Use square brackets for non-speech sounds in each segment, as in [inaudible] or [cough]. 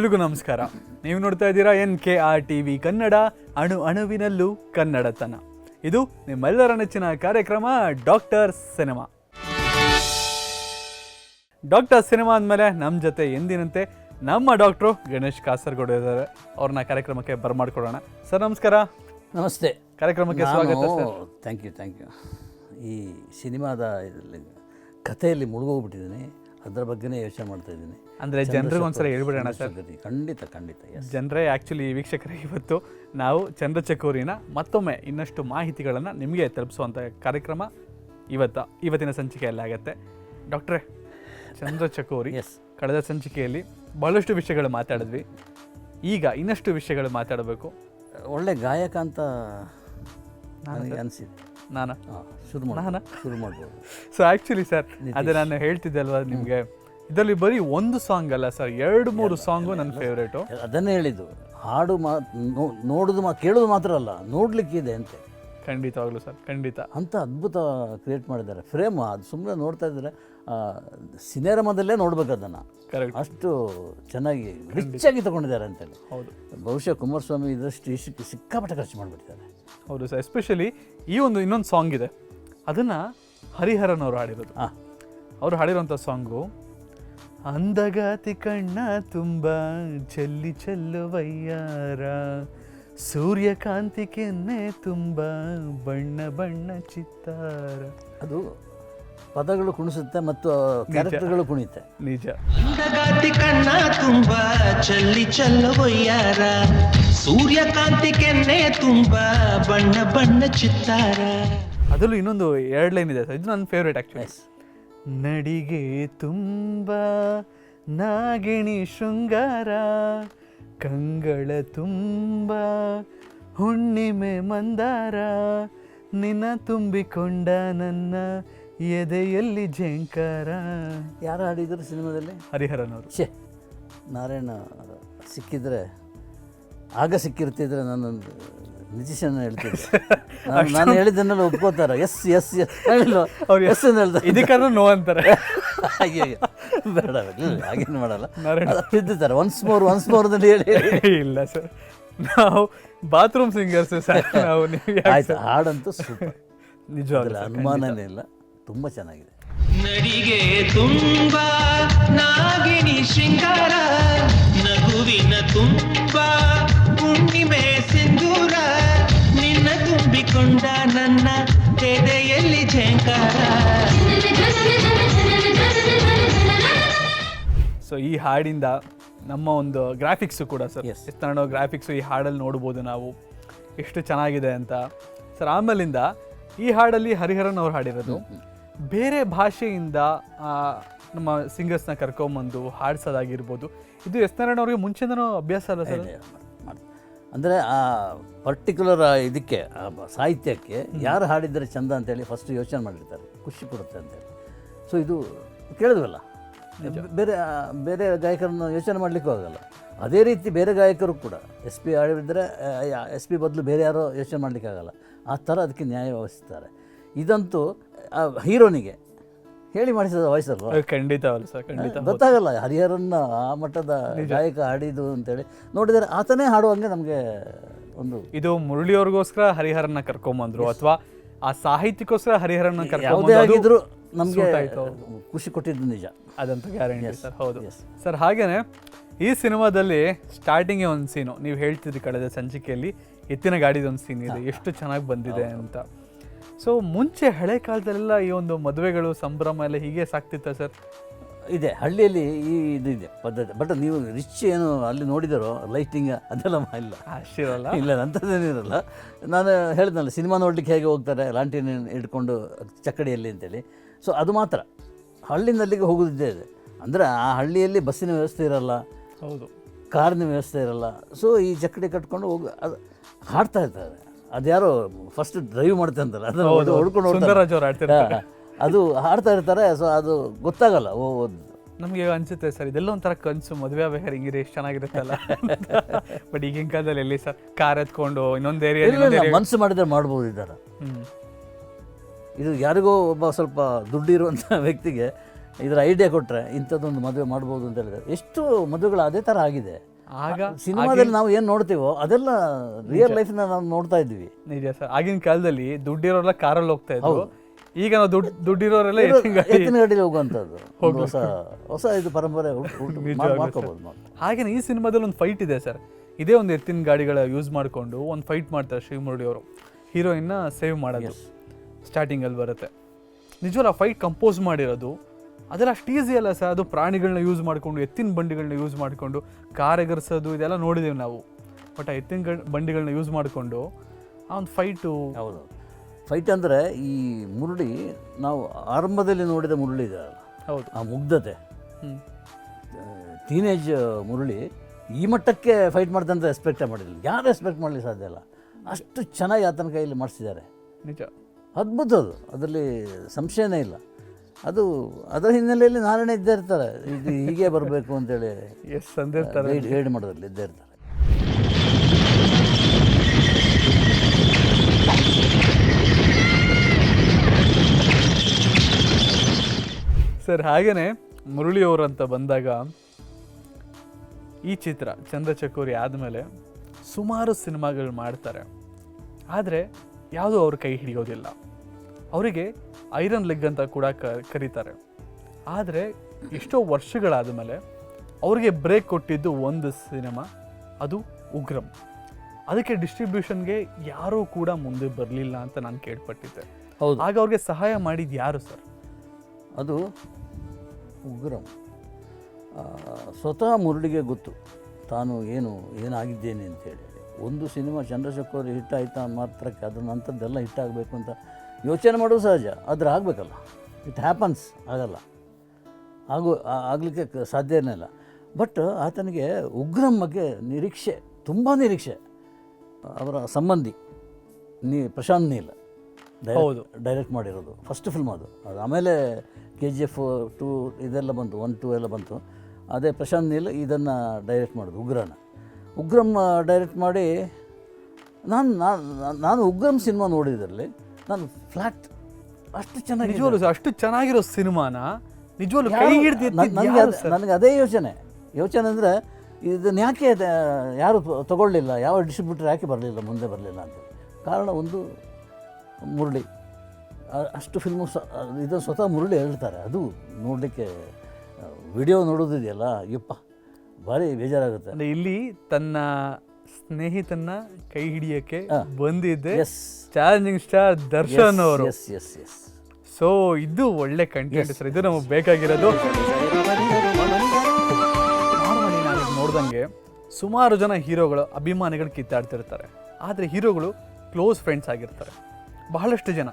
ಎಲ್ರಿಗೂ ನಮಸ್ಕಾರ. ನೀವು ನೋಡ್ತಾ ಇದ್ದೀರಾ N K R T V Kannada ಅಣು ಅಣುವಿನಲ್ಲೂ ಕನ್ನಡತನ. ಇದು ನಿಮ್ಮೆಲ್ಲರ ನೆಚ್ಚಿನ ಕಾರ್ಯಕ್ರಮ ಡಾಕ್ಟರ್ ಸಿನಿಮಾ. ಡಾಕ್ಟರ್ ಸಿನಿಮಾ ಅಂದಮೇಲೆ ನಮ್ಮ ಜೊತೆ ಎಂದಿನಂತೆ ನಮ್ಮ ಡಾಕ್ಟ್ರು ಗಣೇಶ್ ಕಾಸರಗೋಡು ಇದ್ದಾರೆ. ಅವ್ರನ್ನ ಕಾರ್ಯಕ್ರಮಕ್ಕೆ ಬರಮಾಡ್ಕೊಡೋಣ ಸರ್ ನಮಸ್ಕಾರ. ನಮಸ್ತೆ. ಕಾರ್ಯಕ್ರಮಕ್ಕೆ ಸ್ವಾಗತ sir. Thank you thank you ಈ ಸಿನಿಮಾದ ಇದರಲ್ಲಿ ಕಥೆಯಲ್ಲಿ ಮುಳುಗೋಗ್ಬಿಟ್ಟಿದ್ದೀನಿ. ಅದರ ಬಗ್ಗೆನೇ ಯೋಚನೆ ಮಾಡ್ತಾ ಇದ್ದೀನಿ. ಅಂದರೆ ಜನರಿಗೆ ಒಂದ್ಸಲ ಹೇಳ್ಬಿಡೋಣ ಸರ್. ಖಂಡಿತ ಖಂಡಿತ ಎಸ್ ಜನರೇ ಆ್ಯಕ್ಚುಲಿ ವೀಕ್ಷಕರೇ ಇವತ್ತು ನಾವು ಚಂದ್ರಚಕೋರಿನ ಮತ್ತೊಮ್ಮೆ ಇನ್ನಷ್ಟು ಮಾಹಿತಿಗಳನ್ನು ನಿಮಗೆ ತಲುಪಿಸುವಂಥ ಕಾರ್ಯಕ್ರಮ ಇವತ್ತು ಇವತ್ತಿನ ಸಂಚಿಕೆಯಲ್ಲಿ ಆಗತ್ತೆ. ಡಾಕ್ಟ್ರೇ ಚಂದ್ರಚಕೋರಿ ಎಸ್ ಕಳೆದ ಸಂಚಿಕೆಯಲ್ಲಿ ಬಹಳಷ್ಟು ವಿಷಯಗಳು ಮಾತಾಡಿದ್ವಿ. ಈಗ ಇನ್ನಷ್ಟು ವಿಷಯಗಳು ಮಾತಾಡಬೇಕು. ಒಳ್ಳೆ ಗಾಯಕ ಅಂತ ನನಗೆ ಅನಿಸಿದೆ ನಾನು? ಶುರು ಮಾಡಿ ಶುರು ಮಾಡ್ಬೋದು. ಸೊ ಆ್ಯಕ್ಚುಲಿ ಸರ್ ಅದೇ ನಾನು ಹೇಳ್ತಿದ್ದೆ ಅಲ್ವಾ ನಿಮಗೆ? ಇದರಲ್ಲಿ ಬರೀ ಒಂದು ಸಾಂಗ್ ಅಲ್ಲ ಸರ್ ಎರಡು ಮೂರು ಸಾಂಗು ನನ್ನ ಫೇವ್ರೇಟು ಅದನ್ನೇ ಹೇಳಿದ್ದು. ಹಾಡು ಮಾ ನೋಡೋದು ಮಾ ಕೇಳೋದು ಮಾತ್ರ ಅಲ್ಲ ನೋಡಲಿಕ್ಕಿದೆ ಅಂತೆ. ಖಂಡಿತವಾಗ್ಲೂ ಸರ್ ಖಂಡಿತ. ಅಂತ ಅದ್ಭುತ ಕ್ರಿಯೇಟ್ ಮಾಡಿದ್ದಾರೆ. ಫ್ರೇಮ್ ಅದು ಸುಮ್ಮನೆ ನೋಡ್ತಾ ಇದ್ದಾರೆ ಸಿನಿಮಾದಲ್ಲೇ ನೋಡ್ಬೇಕು ಅದನ್ನು. ಕರೆಕ್ಟ್ ಅಷ್ಟು ಚೆನ್ನಾಗಿ ರಿಚ್ಚಾಗಿ ತಗೊಂಡಿದ್ದಾರೆ ಅಂತೇಳಿ. ಹೌದು. ಬಹುಶಃ ಕುಮಾರಸ್ವಾಮಿ ಇದಷ್ಟು ಇಷ್ಟು ಸಿಕ್ಕಾಪಟ್ಟೆ ಖರ್ಚು ಮಾಡಿಬಿಟ್ಟಿದ್ದಾರೆ. ಹೌದು ಸರ್ ಎಸ್ಪೆಷಲಿ ಈ ಒಂದು ಇನ್ನೊಂದು ಸಾಂಗ್ ಇದೆ. ಅದನ್ನು ಹರಿಹರನ್ ಅವರು ಹಾಡಿರೋದು. ಅವರು ಅವ್ರು ಹಾಡಿರೋಂಥ ಸಾಂಗು ಅಂದಗಾತಿ ಕಣ್ಣ ತುಂಬ ಚೆಲ್ಲಿ ಚೆಲ್ಲುವಯ್ಯಾರ ಸೂರ್ಯಕಾಂತಿ ಕೆನ್ನೆ ತುಂಬ ಬಣ್ಣ ಬಣ್ಣ ಚಿತ್ತಾರ. ಅದು ಪದಗಳು ಕುಣಿಸುತ್ತೆ ಮತ್ತು ಕ್ಯಾರೆಕ್ಟರ್ಗಳು ಕುಣಿತೆ ನಿಜ. ಅಂದಗಾತಿ ಕಣ್ಣ ತುಂಬ ಚಲ್ಲಿ ಚೆಲ್ಲುವಯ್ಯಾರ ಸೂರ್ಯಕಾಂತಿ ಕೆನ್ನೆ ತುಂಬ ಬಣ್ಣ ಬಣ್ಣ ಚಿತ್ತಾರ. ಅದರಲ್ಲೂ ಇನ್ನೊಂದು ಎರಡು ಲೈನ್ ಇದೆ ಸರ್. ಇದು ನನ್ನ ಫೇವ್ರೇಟ್ ಆ್ಯಕ್ಚುಲಿ ನಡಿಗೆ ತುಂಬ ನಾಗಿಣಿ ಶೃಂಗಾರ ಕಂಗಳ ತುಂಬ ಹುಣ್ಣಿಮೆ ಮಂದಾರ. ನಿನ್ನ ತುಂಬಿಕೊಂಡ ನನ್ನ ಎದೆಯಲ್ಲಿ ಜಂಕಾರ. ಯಾರು ಹಾಡಿದ್ರು ಸಿನಿಮಾದಲ್ಲಿ? ಹರಿಹರನ್ ಅವರು. ಛೇ ನಾರಾಯಣ ಸಿಕ್ಕಿದ್ರೆ ಆಗ ಸಿಕ್ಕಿರ್ತಿದ್ರೆ ನಾನು ನಿಜಶನ ಹೇಳ್ತಿದ್ದೆ. [laughs] ನಾನು- ನಾನು ಹೇಳಿದ್ದನ್ನೆಲ್ಲ ಒಪ್ಕೋತಾರೆ. ಎಸ್ ಎಸ್ ಎಸ್ ಅವ್ರು ಎಸ್ ಅಂತ ಹೇಳ್ತಾರೆ. ಇದಕ್ಕಾದ್ರೂ ನೋ ಅಂತಾರೆ. [laughs] ಅಯ್ಯೋ ಅಯ್ಯೋ. ಬೇಡ ಬೇಡ. ಹಾಗೇನು ಮಾಡಲ್ಲ. ಅದು ತಿದ್ದುತ್ತಾರೆ ಒನ್ಸ್ ಮೋರ್ ಒನ್ಸ್ ಮೋರ್ ಅಂತ ಹೇಳಿ [laughs] ಇಲ್ಲ ಸರ್. ನಾವು ಬಾತ್ರೂಮ್ ಸಿಂಗರ್ಸ್ ಸರ್. ನಾವು ನೀವು ಯಾಕೆ ಆಯ್ತು. ಹಾಡಂತೂ ಸೂಪರ್ ನಿಜವಾಗ್ಲೂ ಅದ್ರಲ್ಲಿ ಅನುಮಾನನೇ ಇಲ್ಲ. ತುಂಬ ಚೆನ್ನಾಗಿದೆ. ನಡಿಗೆ ತುಂಬ ನಾಗಿನಿ ಶೃಂಗಾರ ನಗುವಿನ ತುಂಬ ತುಂಬಿಕೊಂಡ ನನ್ನ ಎದೆಯಲ್ಲಿ ಝೇಂಕಾರ ಸೊ ಈ ಹಾಡಿಂದ ನಮ್ಮ ಒಂದು ಗ್ರಾಫಿಕ್ಸು ಕೂಡ ಸರ್. ಎಷ್ಟು ಗ್ರಾಫಿಕ್ಸು ಈ ಹಾಡಲ್ಲಿ ನೋಡ್ಬೋದು ನಾವು. ಎಷ್ಟು ಚೆನ್ನಾಗಿದೆ ಅಂತ. ಸರ್ ಆಮೇಲಿಂದ ಈ ಹಾಡಲ್ಲಿ ಹರಿಹರನ್ ಅವ್ರು ಹಾಡಿರೋದು. ಬೇರೆ ಭಾಷೆಯಿಂದ ನಮ್ಮ ಸಿಂಗರ್ಸ್ನ ಕರ್ಕೊಂಬಂದು ಹಾಡ್ಸೋದಾಗಿರ್ಬೋದು. ಇದು ಎಸ್ ನಾರಾಯಣ ಅವ್ರಿಗೆ ಮುಂಚೆನೂ ಅಭ್ಯಾಸ ಅಲ್ಲ ಸರ್ ಅಂದರೆ ಆ ಪರ್ಟಿಕ್ಯುಲರ್ ಇದಕ್ಕೆ ಆ ಸಾಹಿತ್ಯಕ್ಕೆ ಯಾರು ಹಾಡಿದರೆ ಚಂದ ಅಂತೇಳಿ ಫಸ್ಟ್ ಯೋಚನೆ ಮಾಡಿರ್ತಾರೆ ಖುಷಿ ಕೊಡುತ್ತೆ ಅಂತೇಳಿ. ಸೊ ಇದು ಕೇಳಿದ್ವಲ್ಲ? ಬೇರೆ ಬೇರೆ ಗಾಯಕರನ್ನು ಯೋಚನೆ ಮಾಡಲಿಕ್ಕೂ ಆಗಲ್ಲ. ಅದೇ ರೀತಿ ಬೇರೆ ಗಾಯಕರು ಕೂಡ ಎಸ್ ಪಿ ಹಾಡಿದರೆ ಎಸ್ ಪಿ ಬದಲು ಬೇರೆ ಯಾರೋ ಯೋಚನೆ ಮಾಡಲಿಕ್ಕಾಗಲ್ಲ. ಆ ಥರ ಅದಕ್ಕೆ ನ್ಯಾಯ ವಹಿಸ್ತಾರೆ ಇದಂತೂ ಆ ಹೀರೋನಿಗೆ ಹೇಳಿ ಮಾಡಿಸಿದ ವಾಯ್ಸ್ ಅಲ್ವಾ? ಖಂಡಿತವಲ್ಲ ಸರ್ ಖಂಡಿತ. ಗೊತ್ತಾಗಲ್ಲ ಹರಿಹರನ್ನ ಆ ಮಟ್ಟದ ಗಾಯಕ ಹಾಡಿದ್ದು ಅಂತೇಳಿ. ನೋಡಿದರೆ ಆತನೇ ಹಾಡುವಂಗೆ ನಮಗೆ ಒಂದು ಇದು ಮುರಳಿಯವ್ರಿಗೋಸ್ಕರ ಹರಿಹರನ್ನ ಕರ್ಕೊಂಬಂದ್ರು ಅಥವಾ ಆ ಸಾಹಿತ್ಯಕ್ಕೋಸ್ಕರ ಹರಿಹರನ್ನ ಕರ್ಕೊಂಡು ನಮಗೆ. ಖುಷಿ ಕೊಟ್ಟಿದ್ದು ನಿಜ. ಅದಂತ ಗ್ಯಾರಂಟಿ ಸರ್ ಹೌದು. ಸರ್ ಹಾಗೇನೆ ಈ ಸಿನಿಮಾದಲ್ಲಿ ಸ್ಟಾರ್ಟಿಂಗ್ ಒಂದು ಸೀನು ನೀವು ಹೇಳ್ತಿದ್ರಿ ಕಳೆದ ಸಂಚಿಕೆಯಲ್ಲಿ ಎತ್ತಿನ ಗಾಡಿದೊಂದು ಸೀನ್ ಇದೆ ಎಷ್ಟು ಚೆನ್ನಾಗಿ ಬಂದಿದೆ ಅಂತ. ಸೊ ಮುಂಚೆ ಹಳೆ ಕಾಲದಲ್ಲೆಲ್ಲ ಈ ಒಂದು ಮದುವೆಗಳು ಸಂಭ್ರಮ ಎಲ್ಲ ಹೀಗೆ ಸಾಕ್ತಿತ್ತ ಸರ್ ಇದೆ ಹಳ್ಳಿಯಲ್ಲಿ ಈ ಇದು ಇದೆ ಪದ್ಧತಿ. ಬಟ್ ನೀವು ರಿಚ್ ಏನು ಅಲ್ಲಿ ನೋಡಿದಾರೋ ಲೈಟಿಂಗ್ ಅದೆಲ್ಲ ಮಾ- ಇಲ್ಲ. ಅಷ್ಟಿರಲ್ಲ ಇಲ್ಲ ಅಂಥದ್ದೇನಿರಲ್ಲ ನಾನು ಹೇಳಿದ್ನಲ್ಲ ಸಿನಿಮಾ ನೋಡಲಿಕ್ಕೆ ಹೇಗೆ ಹೋಗ್ತಾರೆ ಲಾಂಟಿನ ಇಟ್ಕೊಂಡು ಚಕ್ಕಡಿಯಲ್ಲಿ ಅಂತೇಳಿ. ಸೊ ಅದು ಮಾತ್ರ. ಹಳ್ಳಿನಲ್ಲಿಗೆ ಹೋಗೋದಿದ್ದೇ ಇದೆ. ಅಂದರೆ ಆ ಹಳ್ಳಿಯಲ್ಲಿ ಬಸ್ಸಿನ ವ್ಯವಸ್ಥೆ ಇರಲ್ಲ. ಹೌದು. ಕಾರಿನ ವ್ಯವಸ್ಥೆ ಇರಲ್ಲ. ಸೊ ಈ ಚಕ್ಕಡಿ ಕಟ್ಕೊಂಡು ಹೋಗಿ ಅದು ಹಾಡ್ತಾ ಇರ್ತಾರೆ. ಅದ್ಯಾರೋ ಫಸ್ಟ್ ಡ್ರೈವ್ ಮಾಡ್ತೆ ಅಂತಾರೆ. ಅದನ್ನ ಹೊಡ್- ಹೊಡ್ಕೊಂಡು. ಸುಂದರರಾಜ್ ಅವ್ರು ಆಡ್ತಿರ್ತಾರೆ. ಅದು ಹಾಡ್ತಾ ಇರ್ತಾರೆ ಸೊ ಅದು ಗೊತ್ತಾಗಲ್ಲ. ಓ ನಮಗೆ ಅನ್ಸುತ್ತೆ ಸರ್ ಇದೆಲ್ಲ ಒಂಥರ ಕನಸು ಮದುವೆ ಆಗ್ಬೇಕಾದ್ರೆ ಹಿಂಗಿದೆ ಎಷ್ಟು ಚೆನ್ನಾಗಿರುತ್ತಲ್ಲ. ಬಟ್ ಈಗಿನ ಕಾಲದಲ್ಲಿ ಎಲ್ಲಿ ಸರ್ ಕಾರ್ ಎತ್ಕೊಂಡು ಇನ್ನೊಂದು ಏರಿಯಾ ಮನಸ್ಸು ಮಾಡಿದ್ರೆ ಮಾಡ್ಬೋದು ಇದ್ದಾರೆ ಥರ. ಇದು ಯಾರಿಗೋ ಒಬ್ಬ ಸ್ವಲ್ಪ ದುಡ್ಡು ಇರುವಂಥ [laughs] ವ್ಯಕ್ತಿಗೆ ಇದರ ಐಡಿಯಾ ಕೊಟ್ಟರೆ ಇಂಥದ್ದೊಂದು ಮದುವೆ ಮಾಡ್ಬೋದು ಅಂತ ಹೇಳಿದ್ರೆ ಎಷ್ಟು ಮದುವೆಗಳು ಅದೇ ಥರ ಆಗಿದೆ. ಆಗ ಸಿನಿಮಾದಲ್ಲಿ ನಾವು ಏನು ನೋಡ್ತೀವೋ ಅದೆಲ್ಲ ರಿಯಲ್ ಲೈಫ್ ನಾವು ನೋಡ್ತಾ ಇದ್ವಿ ನಿಜ ಸರ್. ಆಗಿನ ಕಾಲದಲ್ಲಿ ದುಡ್ಡಿರೋರೆಲ್ಲ ಕಾರಲ್ಲಿ ಹೋಗ್ತಾ ಇದ್ರು. ಈಗ ನಾವು ದುಡ್ಡು ದುಡ್ಡಿರೋರೆಲ್ಲ ಎತ್ತಿನ ಗಾಡಿ ಗಾಡಿಲಿ ಹೋಗುವಂಥದ್ದು. ಹೊಸ ಹೊಸ ಇದು ಪರಂಪರೆ ಹಾಗೇನೆ ಈ ಸಿನಿಮಾದಲ್ಲಿ ಒಂದು ಫೈಟ್ ಇದೆ ಸರ್. ಇದೇ ಒಂದು ಎತ್ತಿನ ಗಾಡಿಗಳ ಯೂಸ್ ಮಾಡಿಕೊಂಡು ಒಂದು ಫೈಟ್ ಮಾಡ್ತಾರೆ ಶಿವಮುರಳಿ ಅವರು. ಹೀರೋಯಿನ್ನ ಸೇವ್ ಮಾಡೋದು. ಸ್ಟಾರ್ಟಿಂಗಲ್ಲಿ ಬರುತ್ತೆ. ನಿಜವಲ್ಲ ಆ ಫೈಟ್ ಕಂಪೋಸ್ ಮಾಡಿರೋದು ಅದೆಲ್ಲ ಅಷ್ಟು ಈಸಿ ಅಲ್ಲ ಸರ್ ಅದು ಪ್ರಾಣಿಗಳನ್ನ ಯೂಸ್ ಮಾಡಿಕೊಂಡು ಎತ್ತಿನ ಬಂಡಿಗಳನ್ನ ಯೂಸ್ ಮಾಡಿಕೊಂಡು ಕಾರ್ ಎಗರ್ಸೋದು ಇದೆಲ್ಲ ನೋಡಿದ್ದೀವಿ ನಾವು. ಬಟ್ ಆ ಎತ್ತಿನ ಬಂಡಿಗಳನ್ನ ಯೂಸ್ ಮಾಡಿಕೊಂಡು ಆ ಒಂದು ಫೈಟು ಹೌದು. ಫೈಟ್ ಅಂದರೆ ಈ ಮುರುಳಿ ನಾವು ಆರಂಭದಲ್ಲಿ ನೋಡಿದ ಮುರುಳಿ ಇದೆಯಲ್ಲ ಹೌದು. ಆ ಮುಗ್ಧತೆ. ಟೀನೇಜ್ ಮುರುಳಿ ಈ ಮಟ್ಟಕ್ಕೆ ಫೈಟ್ ಮಾಡ್ತಂತ ರೆಸ್ಪೆಕ್ಟೇ ಮಾಡಿರಲಿಲ್ಲ ಯಾರು ಎಕ್ಸ್ಪೆಕ್ಟ್ ಮಾಡಲಿಕ್ಕೆ ಸಾಧ್ಯ ಇಲ್ಲ? ಅಷ್ಟು ಚೆನ್ನಾಗಿ ಆತನ ಕೈಯಲ್ಲಿ ಮಾಡಿಸಿದ್ದಾರೆ. ನಿಜ. ಅದ್ಭುತ ಅದು. ಅದರಲ್ಲಿ ಸಂಶಯನೇ ಇಲ್ಲ. ಅದು ಅದರ ಹಿನ್ನೆಲೆಯಲ್ಲಿ ನಾರಾಯಣ ಇದ್ದೇ ಇರ್ತಾರೆ. ಇದು ಹೀಗೆ ಬರಬೇಕು ಅಂತೇಳಿ. ಎಸ್ ಅಂದಿರ್ತಾರೆ ಗೈಡ್ ಮಾಡೋದ್ರಲ್ಲಿ ಇದ್ದೇ ಇರ್ತಾರೆ. ಸರ್ ಹಾಗೇನೆ ಮುರುಳಿ ಅವರು ಅಂತ ಬಂದಾಗ ಈ ಚಿತ್ರ ಚಂದ್ರಚಕೋರಿ ಆದಮೇಲೆ ಸುಮಾರು ಸಿನಿಮಾಗಳು ಮಾಡ್ತಾರೆ. ಆದರೆ ಯಾವುದೂ ಅವ್ರ ಕೈ ಹಿಡಿಯೋದಿಲ್ಲ. ಅವರಿಗೆ ಐರನ್ ಲೆಗ್ ಅಂತ ಕೂಡ ಕ ಕರೀತಾರೆ. ಆದರೆ ಎಷ್ಟೋ ವರ್ಷಗಳಾದ ಮೇಲೆ ಅವ್ರಿಗೆ ಬ್ರೇಕ್ ಕೊಟ್ಟಿದ್ದು ಒಂದು ಸಿನಿಮಾ ಅದು ಉಗ್ರಂ. ಅದಕ್ಕೆ ಡಿಸ್ಟ್ರಿಬ್ಯೂಷನ್ಗೆ ಯಾರೂ ಕೂಡ ಮುಂದೆ ಬರಲಿಲ್ಲ ಅಂತ ನಾನು ಕೇಳ್ಪಟ್ಟಿದ್ದೆ. ಹೌದು. ಆಗ ಅವ್ರಿಗೆ ಸಹಾಯ ಮಾಡಿದ್ದು ಯಾರು ಸರ್? ಅದು ಉಗ್ರಂ. ಸ್ವತಃ ಮುರುಡಿಗೆ ಗೊತ್ತು ತಾನು ಏನು ಏನಾಗಿದ್ದೇನೆ ಅಂತೇಳಿ ಒಂದು ಸಿನಿಮಾ ಚಂದ್ರಶೇಖರ್ ಹಿಟ್ ಆಯ್ತಾ ಮಾತ್ರಕ್ಕೆ ಅದನ್ನ ಅಂಥದ್ದೆಲ್ಲ ಹಿಟ್ ಆಗಬೇಕು ಅಂತ ಯೋಚನೆ ಮಾಡೋದು ಸಹಜ ಆದರೆ ಆಗಬೇಕಲ್ಲ. ಇಟ್ ಹ್ಯಾಪನ್ಸ್ ಆಗಲ್ಲ. ಆಗು ಆಗಲಿಕ್ಕೆ ಸಾಧ್ಯ ಸಾಧ್ಯನೇ ಇಲ್ಲ ಬಟ್ ಆತನಿಗೆ ಉಗ್ರಂ ಬಗ್ಗೆ ನಿರೀಕ್ಷೆ ತುಂಬ ನಿರೀಕ್ಷೆ. ಅವರ ಸಂಬಂಧಿ ನೀ ಪ್ರಶಾಂತ್ ನೀಲ್. ಹೌದು. ಡೈರೆಕ್ಟ್ ಮಾಡಿರೋದು. ಫಸ್ಟ್ ಫಿಲ್ಮ್ ಅದು. ಅದು ಆಮೇಲೆ ಕೆ ಜಿ ಎಫ್ ಟೂ ಇದೆಲ್ಲ ಬಂತು ಒನ್ ಟೂ ಎಲ್ಲ ಬಂತು. ಅದೇ ಪ್ರಶಾಂತ್ ನೀಲ್ ಇದನ್ನು ಡೈರೆಕ್ಟ್ ಮಾಡೋದು ಉಗ್ರನ. ಉಗ್ರಂ ಡೈರೆಕ್ಟ್ ಮಾಡಿ ನಾನು ನಾನು ನಾನು ಉಗ್ರಂ ಸಿನಿಮಾ ನೋಡಿದ್ರಲ್ಲಿ ನಾನು ಫ್ಲಾಟ್ ಅಷ್ಟು ಚೆನ್ನಾಗಿ ನಿಜವಾಗ್ಲೂ ಸರ್ ಅಷ್ಟು ಚೆನ್ನಾಗಿರೋ ಸಿನಿಮಾನ ನಿಜವಾಗ್ಲೂ ಕೈ ಹಿಡ್ದು ನನಗೆ ನನಗೆ ಅದೇ ಯೋಚನೆ. ಯೋಚನೆ ಅಂದರೆ ಇದನ್ನ ಯಾಕೆ ಯಾರು ತಗೊಳ್ಳಿಲ್ಲ? ಯಾವ ಡಿಸ್ಟ್ರಿಬ್ಯೂಟರ್ ಯಾಕೆ ಬರಲಿಲ್ಲ ಮುಂದೆ ಬರಲಿಲ್ಲ ಅಂತ ಕಾರಣ ಒಂದು ಮುರಳಿ. ಅಷ್ಟು ಫಿಲ್ಮು ಸ ಇದು ಸ್ವತಃ ಮುರಳಿ ಹೇಳ್ತಾರೆ. ಅದು ನೋಡಲಿಕ್ಕೆ ವಿಡಿಯೋ ನೋಡೋದಿದೆಯಲ್ಲ ಯಪ್ಪ ಭಾರಿ ಬೇಜಾರಾಗುತ್ತೆ. ಅಂದ್ರೆ ಇಲ್ಲಿ ತನ್ನ ಸ್ನೇಹಿತನ ಕೈ ಹಿಡಿಯಕ್ಕೆ ಬಂದಿದ್ದೆ. ಚಾಲೆಂಜಿಂಗ್ ಸ್ಟಾರ್ ದರ್ಶನ್ ಅವರು. ಎಸ್ ಎಸ್ ಎಸ್ ಸೊ ಇದು ಒಳ್ಳೆ ಕಂಟೆಂಟ್ ಸರ್. ಇದು ನಮಗೆ ಬೇಕಾಗಿರೋದು. ನೋಡ್ದಂಗೆ ಸುಮಾರು ಜನ ಹೀರೋಗಳು ಅಭಿಮಾನಿಗಳು ಕಿತ್ತಾಡ್ತಿರ್ತಾರೆ. ಆದರೆ ಹೀರೋಗಳು ಕ್ಲೋಸ್ ಫ್ರೆಂಡ್ಸ್ ಆಗಿರ್ತಾರೆ. ಬಹಳಷ್ಟು ಜನ.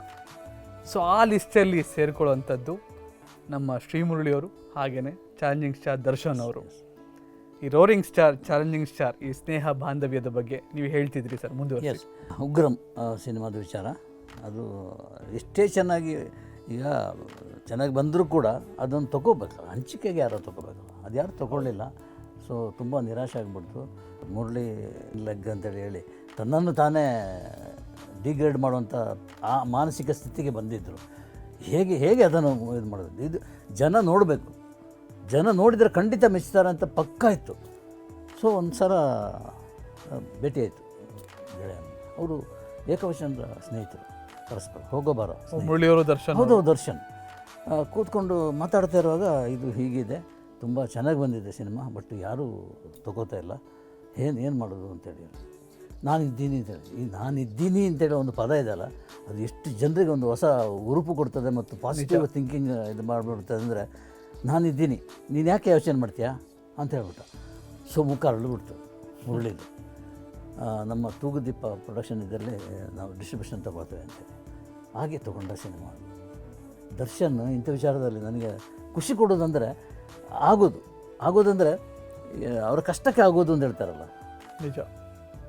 ಸೊ ಆ ಲಿಸ್ಟಲ್ಲಿ ಸೇರ್ಕೊಳ್ಳುವಂಥದ್ದು ನಮ್ಮ ಶ್ರೀಮುರಳಿಯವರು ಹಾಗೆಯೇ ಚಾಲೆಂಜಿಂಗ್ ಸ್ಟಾರ್ ದರ್ಶನ್ ಅವರು. ಈ ರೋರಿಂಗ್ ಸ್ಟಾರ್ ಚಾಲೆಂಜಿಂಗ್ ಸ್ಟಾರ್ ಈ ಸ್ನೇಹ ಬಾಂಧವ್ಯದ ಬಗ್ಗೆ ನೀವು ಹೇಳ್ತಿದ್ರಿ ಸರ್, ಮುಂದುವರೆಸಿ. ಉಗ್ರಂ ಸಿನಿಮಾದ ವಿಚಾರ. ಅದು ಎಷ್ಟೇ ಚೆನ್ನಾಗಿ, ಈಗ ಚೆನ್ನಾಗಿ ಬಂದರೂ ಕೂಡ ಅದನ್ನು ತಗೋಬೇಕಲ್ಲ ಹಂಚಿಕೆಗೆ ಯಾರೋ ತಗೋಬೇಕು. ಅದು ಯಾರು ತಗೊಳ್ಳಿಲ್ಲ. ಸೊ ತುಂಬ ನಿರಾಶೆ ಆಗಿಬಿಡ್ತು. ಮುರಳಿ ಲೆಗ್ ಅಂತೇಳಿ ಹೇಳಿ, ತನ್ನನ್ನು ತಾನೇ ಡಿಗ್ರೇಡ್ ಮಾಡುವಂಥ ಆ ಮಾನಸಿಕ ಸ್ಥಿತಿಗೆ ಬಂದಿದ್ದರು ಹೇಗೆ ಹೇಗೆ ಅದನ್ನು ಇದು ಮಾಡೋದು? ಇದು ಜನ ನೋಡಬೇಕು. ಜನ ನೋಡಿದರೆ ಖಂಡಿತ ಮೆಚ್ಚುತ್ತಾರೆ ಅಂತ ಪಕ್ಕ ಇತ್ತು. ಸೊ ಒಂದು ಸಲ ಭೇಟಿ ಆಯಿತು. ಗೆಳೆಯ ಅವರು ಏಕವಚನದ ಸ್ನೇಹಿತರು ಪರಸ್ಪರ. ಹೋಗೋ ಬಾರೋ ಮುರಳಿಯವರು ದರ್ಶನ್. ಹೌದು ದರ್ಶನ್. ಕೂತ್ಕೊಂಡು ಮಾತಾಡ್ತಾ ಇರುವಾಗ ಇದು ಹೀಗಿದೆ. ತುಂಬ ಚೆನ್ನಾಗಿ ಬಂದಿದೆ ಸಿನಿಮಾ ಬಟ್ ಯಾರೂ ತಗೋತಾ ಇಲ್ಲ. ಏನು ಏನು ಮಾಡೋದು ಅಂತೇಳಿ ನಾನಿದ್ದೀನಿ ಅಂತೇಳಿ ಈ ನಾನಿದ್ದೀನಿ ಅಂತೇಳಿ ಒಂದು ಪದ ಇದೆಯಲ್ಲ ಅದು ಎಷ್ಟು ಜನರಿಗೆ ಒಂದು ಹೊಸ ಉರುಪು ಕೊಡ್ತದೆ ಮತ್ತು ಪಾಸಿಟಿವ್ ಥಿಂಕಿಂಗ್ ಇದು ಮಾಡಿಬಿಡ್ತದೆ ಅಂದರೆ ನಾನಿದ್ದೀನಿ. ನೀನು ಯಾಕೆ ಯೋಚನೆ ಮಾಡ್ತೀಯಾ? ಅಂತ ಹೇಳ್ಬಿಟ್ಟು. ಸೊ ಮುಖ ಅರಳಿಬಿಡ್ತು ಬಿಡ್ತು. ಆ, ನಮ್ಮ ತೂಗುದೀಪ ಪ್ರೊಡಕ್ಷನ್ ಇದರಲ್ಲಿ ನಾವು ಡಿಸ್ಟ್ರಿಬ್ಯೂಷನ್ ತೊಗೊಳ್ತೇವೆ ಅಂತೇಳಿ. ಹಾಗೆ ತಗೊಂಡ ಸಿನಿಮಾ. ದರ್ಶನ್ ಇಂಥ ವಿಚಾರದಲ್ಲಿ ನನಗೆ ಖುಷಿ ಕೊಡೋದಂದರೆ ಆಗೋದು. ಆಗೋದಂದರೆ ಅವರ ಕಷ್ಟಕ್ಕೆ ಆಗೋದು ಅಂತ ಹೇಳ್ತಾರಲ್ಲ. ನಿಜ.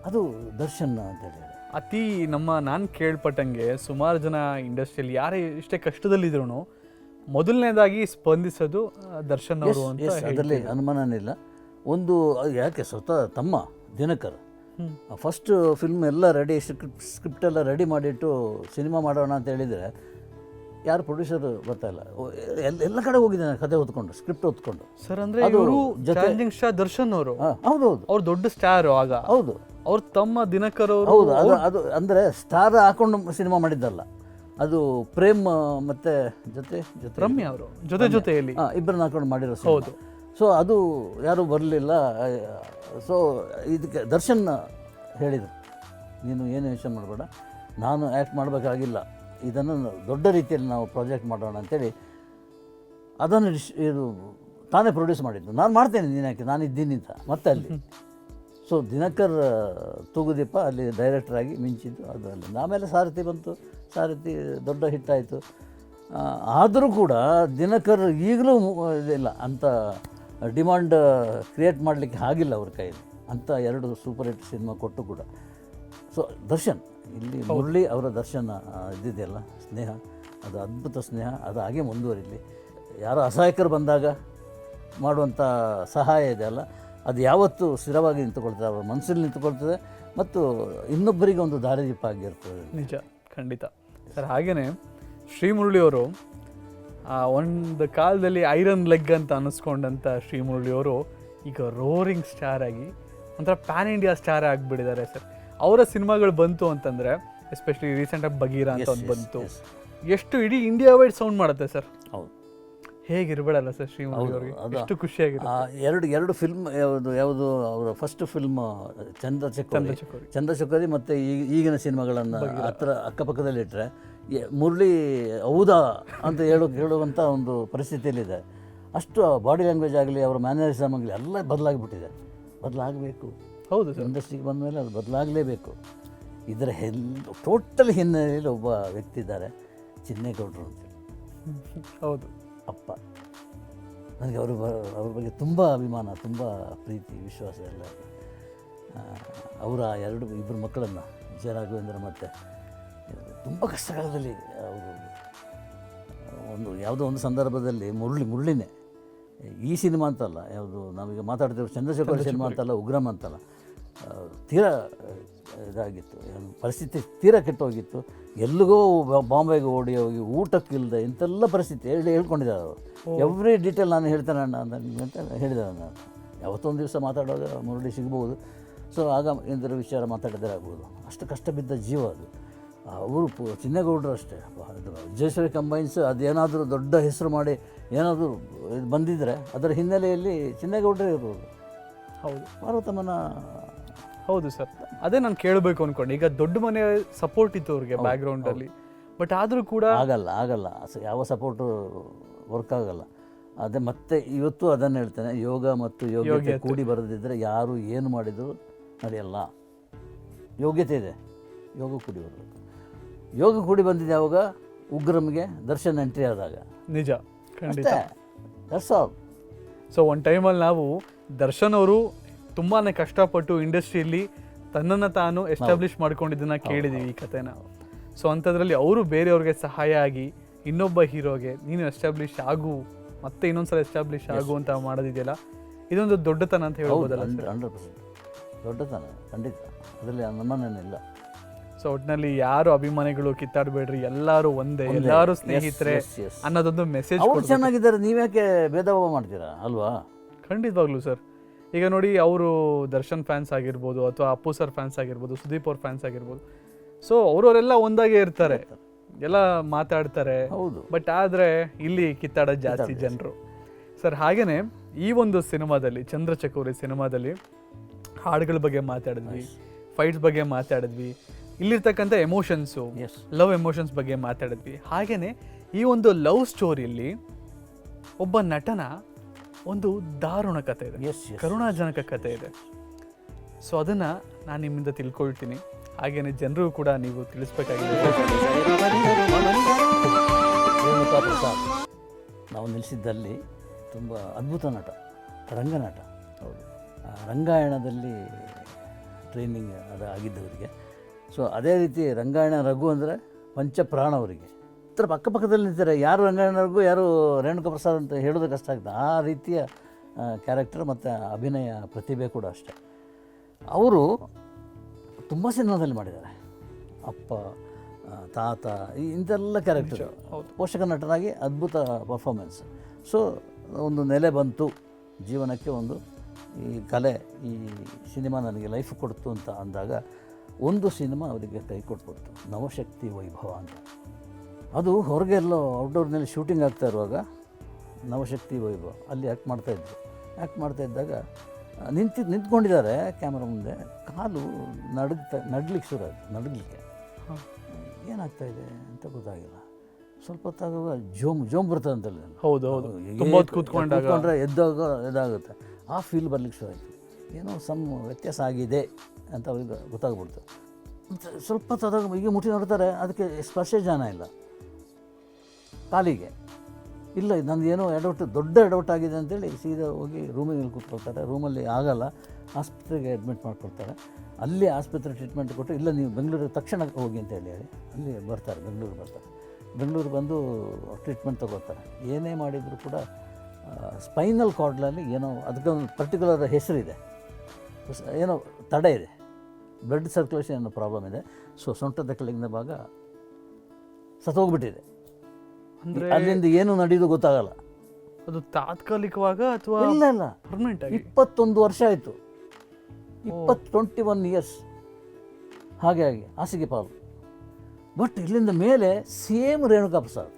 ಅದು ದರ್ಶನ್ ಅಂತೇಳಿ ಅತಿ ನಮ್ಮ ನಾನು ಕೇಳ್ಪಟ್ಟಂಗೆ ಸುಮಾರು ಜನ ಇಂಡಸ್ಟ್ರಿಯಲ್ಲಿ ಯಾರೇ ಇಷ್ಟೇ ಕಷ್ಟದಲ್ಲಿದ್ರು ಮೊದಲನೇದಾಗಿ ಸ್ಪಂದಿಸೋದು ದರ್ಶನ್ ಅವರು ಅಂತ ಅದರಲ್ಲಿ ಅನುಮಾನನಿಲ್ಲ. ಒಂದು ಯಾಕೆ ಸ್ವತಃ ತಮ್ಮ ದಿನಕರ್. ಫಸ್ಟ್ ಫಿಲ್ಮ್ ಎಲ್ಲ ರೆಡಿ ಸ್ಕ್ರಿಪ್ಟ್ ಸ್ಕ್ರಿಪ್ಟ್ ಎಲ್ಲ ರೆಡಿ ಮಾಡಿಟ್ಟು ಸಿನಿಮಾ ಮಾಡೋಣ ಅಂತ ಹೇಳಿದರೆ ಯಾರು ಪ್ರೊಡ್ಯೂಸರ್ ಬರ್ತಾ ಇಲ್ಲ. ಎಲ್ಲ ಎಲ್ಲ ಕಡೆ ಹೋಗಿದ್ದಾನೆ ಕತೆ ಹೊತ್ಕೊಂಡು ಸ್ಕ್ರಿಪ್ಟ್ ಹೊತ್ಕೊಂಡು. ಸರ್ ಅಂದ್ರೆ ಜೊತೆ- ಚಾಲೆಂಜಿಂಗ್ ಸ್ಟಾರ್ ದರ್ಶನ್ ಅವರು. ಹೌದು ಹೌದು ಅವ್ರು ದೊಡ್ಡ ಸ್ಟಾರ್ ಆಗ. ಹೌದು. ಅವ್ರು ತಮ್ಮ ದಿನಕರ್ ಅವರು ಹೌದು ಅದು ಅದು ಅಂದರೆ ಸ್ಟಾರ್ ಹಾಕೊಂಡು ಸಿನಿಮಾ ಮಾಡಿದ್ದಲ್ಲ. ಅದು ಪ್ರೇಮ್ ಮತ್ತೆ ಜೊತೆ ಜೊತೆ ರಮ್ಯ ಅವರು ಜೊತೆ ಜೊತೆಯಲ್ಲಿ. ಹಾಂ ಇಬ್ಬರನ್ನ ಹಾಕೊಂಡು ಮಾಡಿರೋ ಹೌದು. ಸೊ ಅದು ಯಾರೂ ಬರಲಿಲ್ಲ. ಸೊ ಇದಕ್ಕೆ ದರ್ಶನ್ ಹೇಳಿದರು ನೀನು ಏನು ಯೋಚನೆ ಮಾಡಬೇಡ. ನಾನು ಆ್ಯಕ್ಟ್ ಮಾಡಬೇಕಾಗಿಲ್ಲ. ಇದನ್ನು ದೊಡ್ಡ ರೀತಿಯಲ್ಲಿ ನಾವು ಪ್ರಾಜೆಕ್ಟ್ ಮಾಡೋಣ ಅಂತೇಳಿ. ಅದನ್ನು ಇದು ತಾನೇ ಪ್ರೊಡ್ಯೂಸ್ ಮಾಡಿದ್ದು. ನಾನು ಮಾಡ್ತೇನೆ ನೀನು ಯಾಕೆ? ನಾನು ಇದ್ದೀನಿ ಅಂತ. ಮತ್ತೆ ಅಲ್ಲಿ. ಸೊ ದಿನಕರ್ ತೂಗುದೀಪ ಅಲ್ಲಿ ಡೈರೆಕ್ಟರ್ ಆಗಿ ಮಿಂಚಿದ್ದು ಅದು ಅಲ್ಲಿ. ಆಮೇಲೆ ಸಾರಥಿ ಬಂತು. ಸಾರಥಿ ದೊಡ್ಡ ಹಿಟ್ ಆಯಿತು ಆದರೂ ಕೂಡ ದಿನಕರ್ ಈಗಲೂ ಇದಿಲ್ಲ ಅಂಥ ಡಿಮಾಂಡ್ ಕ್ರಿಯೇಟ್ ಮಾಡಲಿಕ್ಕೆ ಆಗಿಲ್ಲ ಅವ್ರ ಕೈಯಲ್ಲಿ ಅಂಥ ಎರಡು ಸೂಪರ್ ಹಿಟ್ ಸಿನಿಮಾ ಕೊಟ್ಟು ಕೂಡ. ಸೊ ದರ್ಶನ್ ಇಲ್ಲಿ ಮುರಳಿ ಅವರ ದರ್ಶನ ಇದ್ದಿದೆಯಲ್ಲ ಇದಿದೆಯಲ್ಲ ಸ್ನೇಹ ಅದು ಅದ್ಭುತ ಸ್ನೇಹ ಅದು ಹಾಗೆ ಮುಂದುವರಿಲಿ. ಯಾರೋ ಅಸಹಾಯಕರು ಬಂದಾಗ ಮಾಡುವಂಥ ಸಹಾಯ ಇದೆ ಅಲ್ಲ ಅದು ಯಾವತ್ತೂ ಸ್ಥಿರವಾಗಿ ನಿಂತುಕೊಳ್ತದೆ ಅವರ ಮನಸ್ಸಲ್ಲಿ ನಿಂತುಕೊಳ್ತದೆ ಮತ್ತು ಇನ್ನೊಬ್ಬರಿಗೆ ಒಂದು ದಾರಿದೀಪ ಆಗಿರ್ತದೆ ನಿಜ. ಖಂಡಿತ. ಸರ್ ಹಾಗೇ ಶ್ರೀಮುರಳಿಯವರು ಒಂದು ಕಾಲದಲ್ಲಿ ಐರನ್ ಲೆಗ್ ಅಂತ ಅನ್ನಿಸ್ಕೊಂಡಂಥ ಶ್ರೀಮುರಳಿಯವರು ಈಗ ರೋರಿಂಗ್ ಸ್ಟಾರ್ ಆಗಿ ಒಂಥರ ಪ್ಯಾನ್ ಇಂಡಿಯಾ ಸ್ಟಾರ್ ಆಗಿಬಿಟ್ಟಿದ್ದಾರೆ ಸರ್. ಅವರ ಸಿನಿಮಾಗಳು ಬಂತು ಅಂತಂದರೆ ಎಸ್ಪೆಷಲಿ ರೀಸೆಂಟಾಗಿ ಬಗೀರ ಅಂತ ಒಂದು ಬಂತು ಎಷ್ಟು ಇಡೀ ಇಂಡಿಯಾ ವೈಡ್ ಸೌಂಡ್ ಮಾಡುತ್ತೆ ಸರ್. ಹೇಗಿರ್ಬೇಡಲ್ಲ ಸರ್ ಅವರಿಗೆ? ಎಷ್ಟು ಖುಷಿಯಾಗಿರುತ್ತೆ. ಆ ಎರಡು ಎರಡು ಫಿಲ್ಮ್ ಯಾವುದು ಯಾವುದು ಅವರ ಫಸ್ಟ್ ಫಿಲ್ಮ್ ಚಂದ್ರ ಚಕೋರಿ ಚಕೋರಿ. ಚಂದ್ರ ಮತ್ತು ಈಗ ಈಗಿನ ಸಿನಿಮಾಗಳನ್ನು ಹತ್ರ ಅಕ್ಕಪಕ್ಕದಲ್ಲಿ ಇಟ್ಟರೆ ಮುರಳಿ ಹೌದಾ ಅಂತ ಹೇಳೋ ಹೇಳುವಂಥ ಒಂದು ಪರಿಸ್ಥಿತಿಯಲ್ಲಿದೆ. ಅಷ್ಟು ಬಾಡಿ ಲ್ಯಾಂಗ್ವೇಜ್ ಆಗಲಿ ಅವರ ಮ್ಯಾನರಿಸಮ್ ಆಗಲಿ ಎಲ್ಲ ಬದಲಾಗಿಬಿಟ್ಟಿದೆ. ಬದಲಾಗಬೇಕು. ಹೌದು ಸರ್. ಇಂಡಸ್ಟ್ರಿಗೆ ಬಂದ ಮೇಲೆ ಅದು ಬದಲಾಗಲೇಬೇಕು. ಇದರ ಹೆಲ್ ಟೋಟಲ್ ಹಿನ್ನೆಲೆಯಲ್ಲಿ ಒಬ್ಬ ವ್ಯಕ್ತಿ ಇದ್ದಾರೆ ಚಿನ್ನೇಗೌಡರು ಅಂತೇಳಿ ಹೌದು. ಅಪ್ಪ. ನನಗೆ ಅವರು ಅವ್ರ ಬಗ್ಗೆ ತುಂಬ ಅಭಿಮಾನ ತುಂಬ ಪ್ರೀತಿ ವಿಶ್ವಾಸ ಎಲ್ಲ. ಅವರ ಎರಡು ಇಬ್ಬರು ಮಕ್ಕಳನ್ನು ವಿಜಯ ರಾಘವೇಂದ್ರ ಮತ್ತು ತುಂಬ ಕಷ್ಟಕಾಲದಲ್ಲಿ ಅವರು ಒಂದು ಯಾವುದೋ ಒಂದು ಸಂದರ್ಭದಲ್ಲಿ ಮುರುಳಿ ಮುರುಳಿನೇ. ಈ ಸಿನಿಮಾ ಅಂತಲ್ಲ ಯಾವುದು ನಾವೀಗ ಮಾತಾಡ್ತಿರೋ ಚಂದ್ರಶೇಖರ್ ಸಿನಿಮಾ ಅಂತಲ್ಲ ಉಗ್ರಮ್ ಅಂತಲ್ಲ. ತೀರಾ ಇದಾಗಿತ್ತು. ಪರಿಸ್ಥಿತಿ ತೀರ ಕೆಟ್ಟೋಗಿತ್ತು. ಎಲ್ಲಿಗೋ ಬಾಂಬೆಗೆ ಓಡಿ ಹೋಗಿ ಊಟಕ್ಕಿಲ್ಲದೆ ಇಂಥೆಲ್ಲ ಪರಿಸ್ಥಿತಿ ಹೇಳಿ ಹೇಳ್ಕೊಂಡಿದ್ದಾರೆ ಅವರು. ಎವ್ರಿ ಡೀಟೇಲ್ ನಾನು ಹೇಳ್ತೇನೆ ಅಣ್ಣ ಅಂತ ಅಂತ ಹೇಳಿದ್ದಾರೆ ನಾನು ಯಾವತ್ತೊಂದು ದಿವಸ ಮಾತಾಡುವಾಗ ಮುರುಡಿ ಸಿಗ್ಬೋದು. ಸೊ ಆಗ ಇಂದ್ರ ವಿಚಾರ ಮಾತಾಡಿದರೆ ಆಗ್ಬೋದು. ಅಷ್ಟು ಕಷ್ಟ ಬಿದ್ದ ಜೀವ ಅದು. ಅವರು ಪು- ಚಿನ್ನೇಗೌಡರು ಅಷ್ಟೇ. ಜಯಶ್ರೀ ಕಂಬೈನ್ಸ್ ಅದೇನಾದರೂ ದೊಡ್ಡ ಹೆಸರು ಮಾಡಿ ಏನಾದರೂ ಇದು ಬಂದಿದ್ದರೆ ಅದರ ಹಿನ್ನೆಲೆಯಲ್ಲಿ ಚಿನ್ನೇಗೌಡರೇ ಇರ್ಬೋದು. ಹೌದು. ಪಾರ್ವತಮ್ಮನ ಹೌದು ಸರ್. ಅದೇ ನಾನು ಕೇಳಬೇಕು ಅನ್ಕೊಂಡೆ. ಈಗ ದೊಡ್ಡ ಮನೆ ಸಪೋರ್ಟ್ ಇತ್ತು ಅವ್ರಿಗೆ ಬ್ಯಾಕ್ಗ್ರೌಂಡ್ ಅಲ್ಲಿ. ಬಟ್ ಆದ್ರೂ ಕೂಡ ಆಗಲ್ಲ ಆಗಲ್ಲ. ಯಾವ ಸಪೋರ್ಟು ವರ್ಕ್ ಆಗಲ್ಲ. ಅದೇ ಮತ್ತೆ ಇವತ್ತು ಅದನ್ನು ಹೇಳ್ತೇನೆ. ಯೋಗ ಮತ್ತು ಯೋಗ್ಯತೆ ಕೂಡಿ ಬರದಿದ್ದರೆ ಯಾರು ಏನು ಮಾಡಿದರೂ ನಡೆಯಲ್ಲ. ಯೋಗ್ಯತೆ ಇದೆ. ಯೋಗ ಕೂಡಿ ಬರಬೇಕು. ಯೋಗ ಕೂಡಿ ಬಂದಿದೆ ಯಾವಾಗ ಉಗ್ರಮ್ಗೆ ದರ್ಶನ್ ಎಂಟ್ರಿ ಆದಾಗ. ನಿಜ. ಖಂಡಿತ. ದಟ್ಸ್ ಆಲ್ ಸೊ ಒನ್ ಟೈಮಲ್ಲಿ ನಾವು ದರ್ಶನ್ ಅವರು ತುಂಬಾನೇ ಕಷ್ಟಪಟ್ಟು ಇಂಡಸ್ಟ್ರಿಯಲ್ಲಿ ತನ್ನನ್ನು ತಾನು ಎಸ್ಟಾಬ್ಲಿಷ್ ಮಾಡ್ಕೊಂಡಿದ್ದನ್ನ ಕೇಳಿದೀವಿ ಈ ಕಥೆನ. ಸೊ ಅಂಥದ್ರಲ್ಲಿ ಅವರು ಬೇರೆಯವ್ರಿಗೆ ಸಹಾಯ ಆಗಿ ಇನ್ನೊಬ್ಬ ಹೀರೋಗೆ ನೀನು ಎಸ್ಟಾಬ್ಲಿಷ್ ಆಗು ಮತ್ತೆ ಇನ್ನೊಂದ್ಸಲ ಎಸ್ಟಾಬ್ಲಿಷ್ ಆಗು ಅಂತ ಮಾಡೋದಿದೆಯಲ್ಲ? ಇದೊಂದು ದೊಡ್ಡತನ ಅಂತ ಹೇಳ್ಬೋದಲ್ಲ ಸರ್? Hundred percent. ದೊಡ್ಡತನ ಖಂಡಿತ. ಅದರಲ್ಲಿ ಅನುಮಾನನಿಲ್ಲ ಸೊ ಒಟ್ಟಿನಲ್ಲಿ ಯಾರು ಅಭಿಮಾನಿಗಳು ಕಿತ್ತಾಡಬೇಡ್ರಿ ಎಲ್ಲರೂ ಒಂದೇ. ಎಲ್ಲರೂ ಸ್ನೇಹಿತರೆ. ಅನ್ನೋದೊಂದು ಮೆಸೇಜ್ ಅವ್ರು ಚೆನ್ನಾಗಿದ್ದಾರೆ ನೀವ್ಯಾಕೆ ಭೇದ ಭಾವ ಮಾಡ್ತೀರಾ ಅಲ್ವಾ? ಖಂಡಿತವಾಗ್ಲೂ ಸರ್. ಈಗ ನೋಡಿ ಅವರು ದರ್ಶನ್ ಫ್ಯಾನ್ಸ್ ಆಗಿರ್ಬೋದು ಅಥವಾ ಅಪ್ಪು ಸರ್ ಫ್ಯಾನ್ಸ್ ಆಗಿರ್ಬೋದು ಸುದೀಪ್ ಅವ್ರ ಫ್ಯಾನ್ಸ್ ಆಗಿರ್ಬೋದು. ಸೊ ಅವರವರೆಲ್ಲ ಒಂದಾಗೆ ಇರ್ತಾರೆ. ಎಲ್ಲ ಮಾತಾಡ್ತಾರೆ. ಹೌದು. ಬಟ್ ಆದರೆ ಇಲ್ಲಿ ಕಿತ್ತಾಡೋದು ಜಾಸ್ತಿ ಜನರು. ಸರ್ ಹಾಗೇನೆ ಈ ಒಂದು ಸಿನಿಮಾದಲ್ಲಿ ಚಂದ್ರಚಕೋರಿ ಸಿನಿಮಾದಲ್ಲಿ ಹಾಡುಗಳ ಬಗ್ಗೆ ಮಾತಾಡಿದ್ವಿ ಫೈಟ್ಸ್ ಬಗ್ಗೆ ಮಾತಾಡಿದ್ವಿ ಇಲ್ಲಿರ್ತಕ್ಕಂಥ ಎಮೋಷನ್ಸು ಲವ್ ಎಮೋಷನ್ಸ್ ಬಗ್ಗೆ ಮಾತಾಡಿದ್ವಿ. ಹಾಗೆಯೇ ಈ ಒಂದು ಲವ್ ಸ್ಟೋರಿಯಲ್ಲಿ ಒಬ್ಬ ನಟನ ಒಂದು ದಾರುಣ ಕಥೆ ಇದೆ. ಕರುಣಾಜನಕ ಕಥೆ ಇದೆ. ಸೊ ಅದನ್ನ ನಾನು ನಿಮ್ಮಿಂದ ತಿಳ್ಕೊಳ್ತೀನಿ. ಹಾಗೇನೆ ಜನರಿಗೂ ಕೂಡ ನೀವು ತಿಳಿಸ್ಬೇಕಾಗಿದೆ. ನಾವು ನಿಲ್ಲಿಸಿದ್ದಲ್ಲಿ ತುಂಬ ಅದ್ಭುತ ನಟ ರಂಗನಟ ಹೌದು. ರಂಗಾಯಣದಲ್ಲಿ ಟ್ರೈನಿಂಗ್ ಅದು ಆಗಿದ್ದವರಿಗೆ. ಸೊ ಅದೇ ರೀತಿ ರಂಗಾಯಣ ರಘು ಅಂದರೆ ಪಂಚಪ್ರಾಣ ಅವರಿಗೆ. ಹತ್ರ ಅಕ್ಕಪಕ್ಕದಲ್ಲಿ ನಿಂತಿದ್ದಾರೆ. ಯಾರು ರಂಗಣ್ಣವ್ರಿಗೂ ಯಾರು ರೇಣುಕಾ ಪ್ರಸಾದ್ ಅಂತ ಹೇಳೋದು ಕಷ್ಟ ಆಗ್ತದೆ. ಆ ರೀತಿಯ ಕ್ಯಾರೆಕ್ಟರ್ ಮತ್ತು ಅಭಿನಯ ಪ್ರತಿಭೆ ಕೂಡ ಅಷ್ಟೇ. ಅವರು ತುಂಬ ಸಿನಿಮಾದಲ್ಲಿ ಮಾಡಿದ್ದಾರೆ. ಅಪ್ಪ ತಾತ ಈ- ಇಂಥೆಲ್ಲ ಕ್ಯಾರೆಕ್ಟರ್. ಪೋಷಕ ನಟನಾಗಿ ಅದ್ಭುತ ಪರ್ಫಾರ್ಮೆನ್ಸ್ ಸೊ ಒಂದು ನೆಲೆ ಬಂತು. ಜೀವನಕ್ಕೆ ಒಂದು ಈ ಕಲೆ ಈ ಸಿನಿಮಾ ನನಗೆ ಲೈಫ್ ಕೊಡ್ತು ಅಂತ ಅಂದಾಗ ಒಂದು ಸಿನಿಮಾ ಅವರಿಗೆ ಕೈ ಕೊಟ್ಬಿಡ್ತು. ನವಶಕ್ತಿ ವೈಭವ ಅಂತ. ಅದು ಹೊರಗೆಲ್ಲೋ ಔಟ್ಡೋರ್ನಲ್ಲಿ ಶೂಟಿಂಗ್ ಆಗ್ತಾ ಇರುವಾಗ ನವಶಕ್ತಿ ವೈಭವ ಅಲ್ಲಿ ಆ್ಯಕ್ಟ್ ಮಾಡ್ತಾಯಿದ್ರು ಆ್ಯಕ್ಟ್ ಮಾಡ್ತಾ ಇದ್ದಾಗ ಆ, ನಿಂತಿ ನಿಂತ್ಕೊಂಡಿದ್ದಾರೆ ಕ್ಯಾಮ್ರಾ ಮುಂದೆ. ಕಾಲು ನಡುಗ್ತಾ ನಡ್ಲಿಕ್ಕೆ ಶುರು ಆಯಿತು ನಡಗಲಿಕ್ಕೆ. ಏನಾಗ್ತಾ ಇದೆ ಅಂತ ಗೊತ್ತಾಗಿಲ್ಲ. ಸ್ವಲ್ಪ ಹೊತ್ತಾಗುವಾಗ ಜೋಮ್ ಜೋಮ್ ಬರ್ತದೆ ಅಂತಲ್ಲ. ಹೌದು ಹೌದು. ಕೂತ್ಕೊಂಡ್ರೆ ಎದ್ದಾಗ ಇದಾಗುತ್ತೆ. ಆ ಫೀಲ್ ಬರ್ಲಿಕ್ಕೆ ಶುರು ಆಯಿತು. ಏನೋ ಸಮ್ ವ್ಯತ್ಯಾಸ ಆಗಿದೆ ಅಂತ ಅವ್ರಿಗೆ ಗೊತ್ತಾಗ್ಬಿಡ್ತು. ಸ್ವಲ್ಪ ಹೊತ್ತಾದಾಗ ಈಗ ಮುಟ್ಟಿ ನೋಡ್ತಾರೆ ಅದಕ್ಕೆ ಸ್ಪರ್ಶ ಜಾನ ಇಲ್ಲ. ಕಾಲಿಗೆ ಇಲ್ಲ, ನಂದು ಏನೋ ಎಡವಟ್ಟು ದೊಡ್ಡ ಎಡವಟ್ ಆಗಿದೆ ಅಂತೇಳಿ ಸೀದಾ ಹೋಗಿ ರೂಮಿಗೆ ಕೂತ್ಕೊಳ್ತಾರೆ. ರೂಮಲ್ಲಿ ಆಗಲ್ಲ, ಆಸ್ಪತ್ರೆಗೆ ಅಡ್ಮಿಟ್ ಮಾಡ್ಕೊಳ್ತಾರೆ ಅಲ್ಲಿ ಆಸ್ಪತ್ರೆ ಟ್ರೀಟ್ಮೆಂಟ್ ಕೊಟ್ಟು, ಇಲ್ಲ, ನೀವು ಬೆಂಗಳೂರಿಗೆ ತಕ್ಷಣ ಹೋಗಿ ಅಂತ ಹೇಳಿ ಹೇಳಿ. ಅಲ್ಲಿ ಬರ್ತಾರೆ ಬೆಂಗಳೂರು ಬರ್ತಾರೆ. ಬೆಂಗಳೂರು ಬಂದು ಟ್ರೀಟ್ಮೆಂಟ್ ತಗೋತಾರೆ ಏನೇ ಮಾಡಿದರೂ ಕೂಡ ಸ್ಪೈನಲ್ ಕಾರ್ಡ್ಲಲ್ಲಿ ಏನೋ ಅದಕ್ಕೆ ಒಂದು ಪರ್ಟಿಕ್ಯುಲರ್ ಹೆಸರಿದೆ. ಏನೋ ತಡೆ ಇದೆ. ಬ್ಲಡ್ ಸರ್ಕ್ಯುಲೇಷನ್ ಏನೋ ಪ್ರಾಬ್ಲಮ್ ಇದೆ. ಸೊ ಸೊಂಟದ ಕೆಳಗಿನ ಭಾಗ ಸತ್ತೋಗ್ಬಿಟ್ಟಿದೆ. ಅಂದ್ರೆ ಅಲ್ಲಿಂದ ಏನು ನಡೆಯೋದು ಗೊತ್ತಾಗಲ್ಲ. ಅದು ತಾತ್ಕಾಲಿಕವಾಗ ಅಥವಾ ಇಲ್ಲ ಇಲ್ಲ. ಪರ್ಮನೆಂಟ್ ಆಗಿ? ಇಪ್ಪತ್ತೊಂದು ವರ್ಷ ಆಯಿತು. ಇಪ್ಪತ್ತು ಟ್ವೆಂಟಿ ಒನ್ ಇಯರ್ಸ್ ಹಾಗೆ ಹಾಗೆ. ಹಾಸಿಗೆ ಪಾಲು. ಬಟ್ ಇಲ್ಲಿಂದ ಮೇಲೆ ಸೇಮ್ ರೇಣುಕಾ ಪ್ರಸಾದ್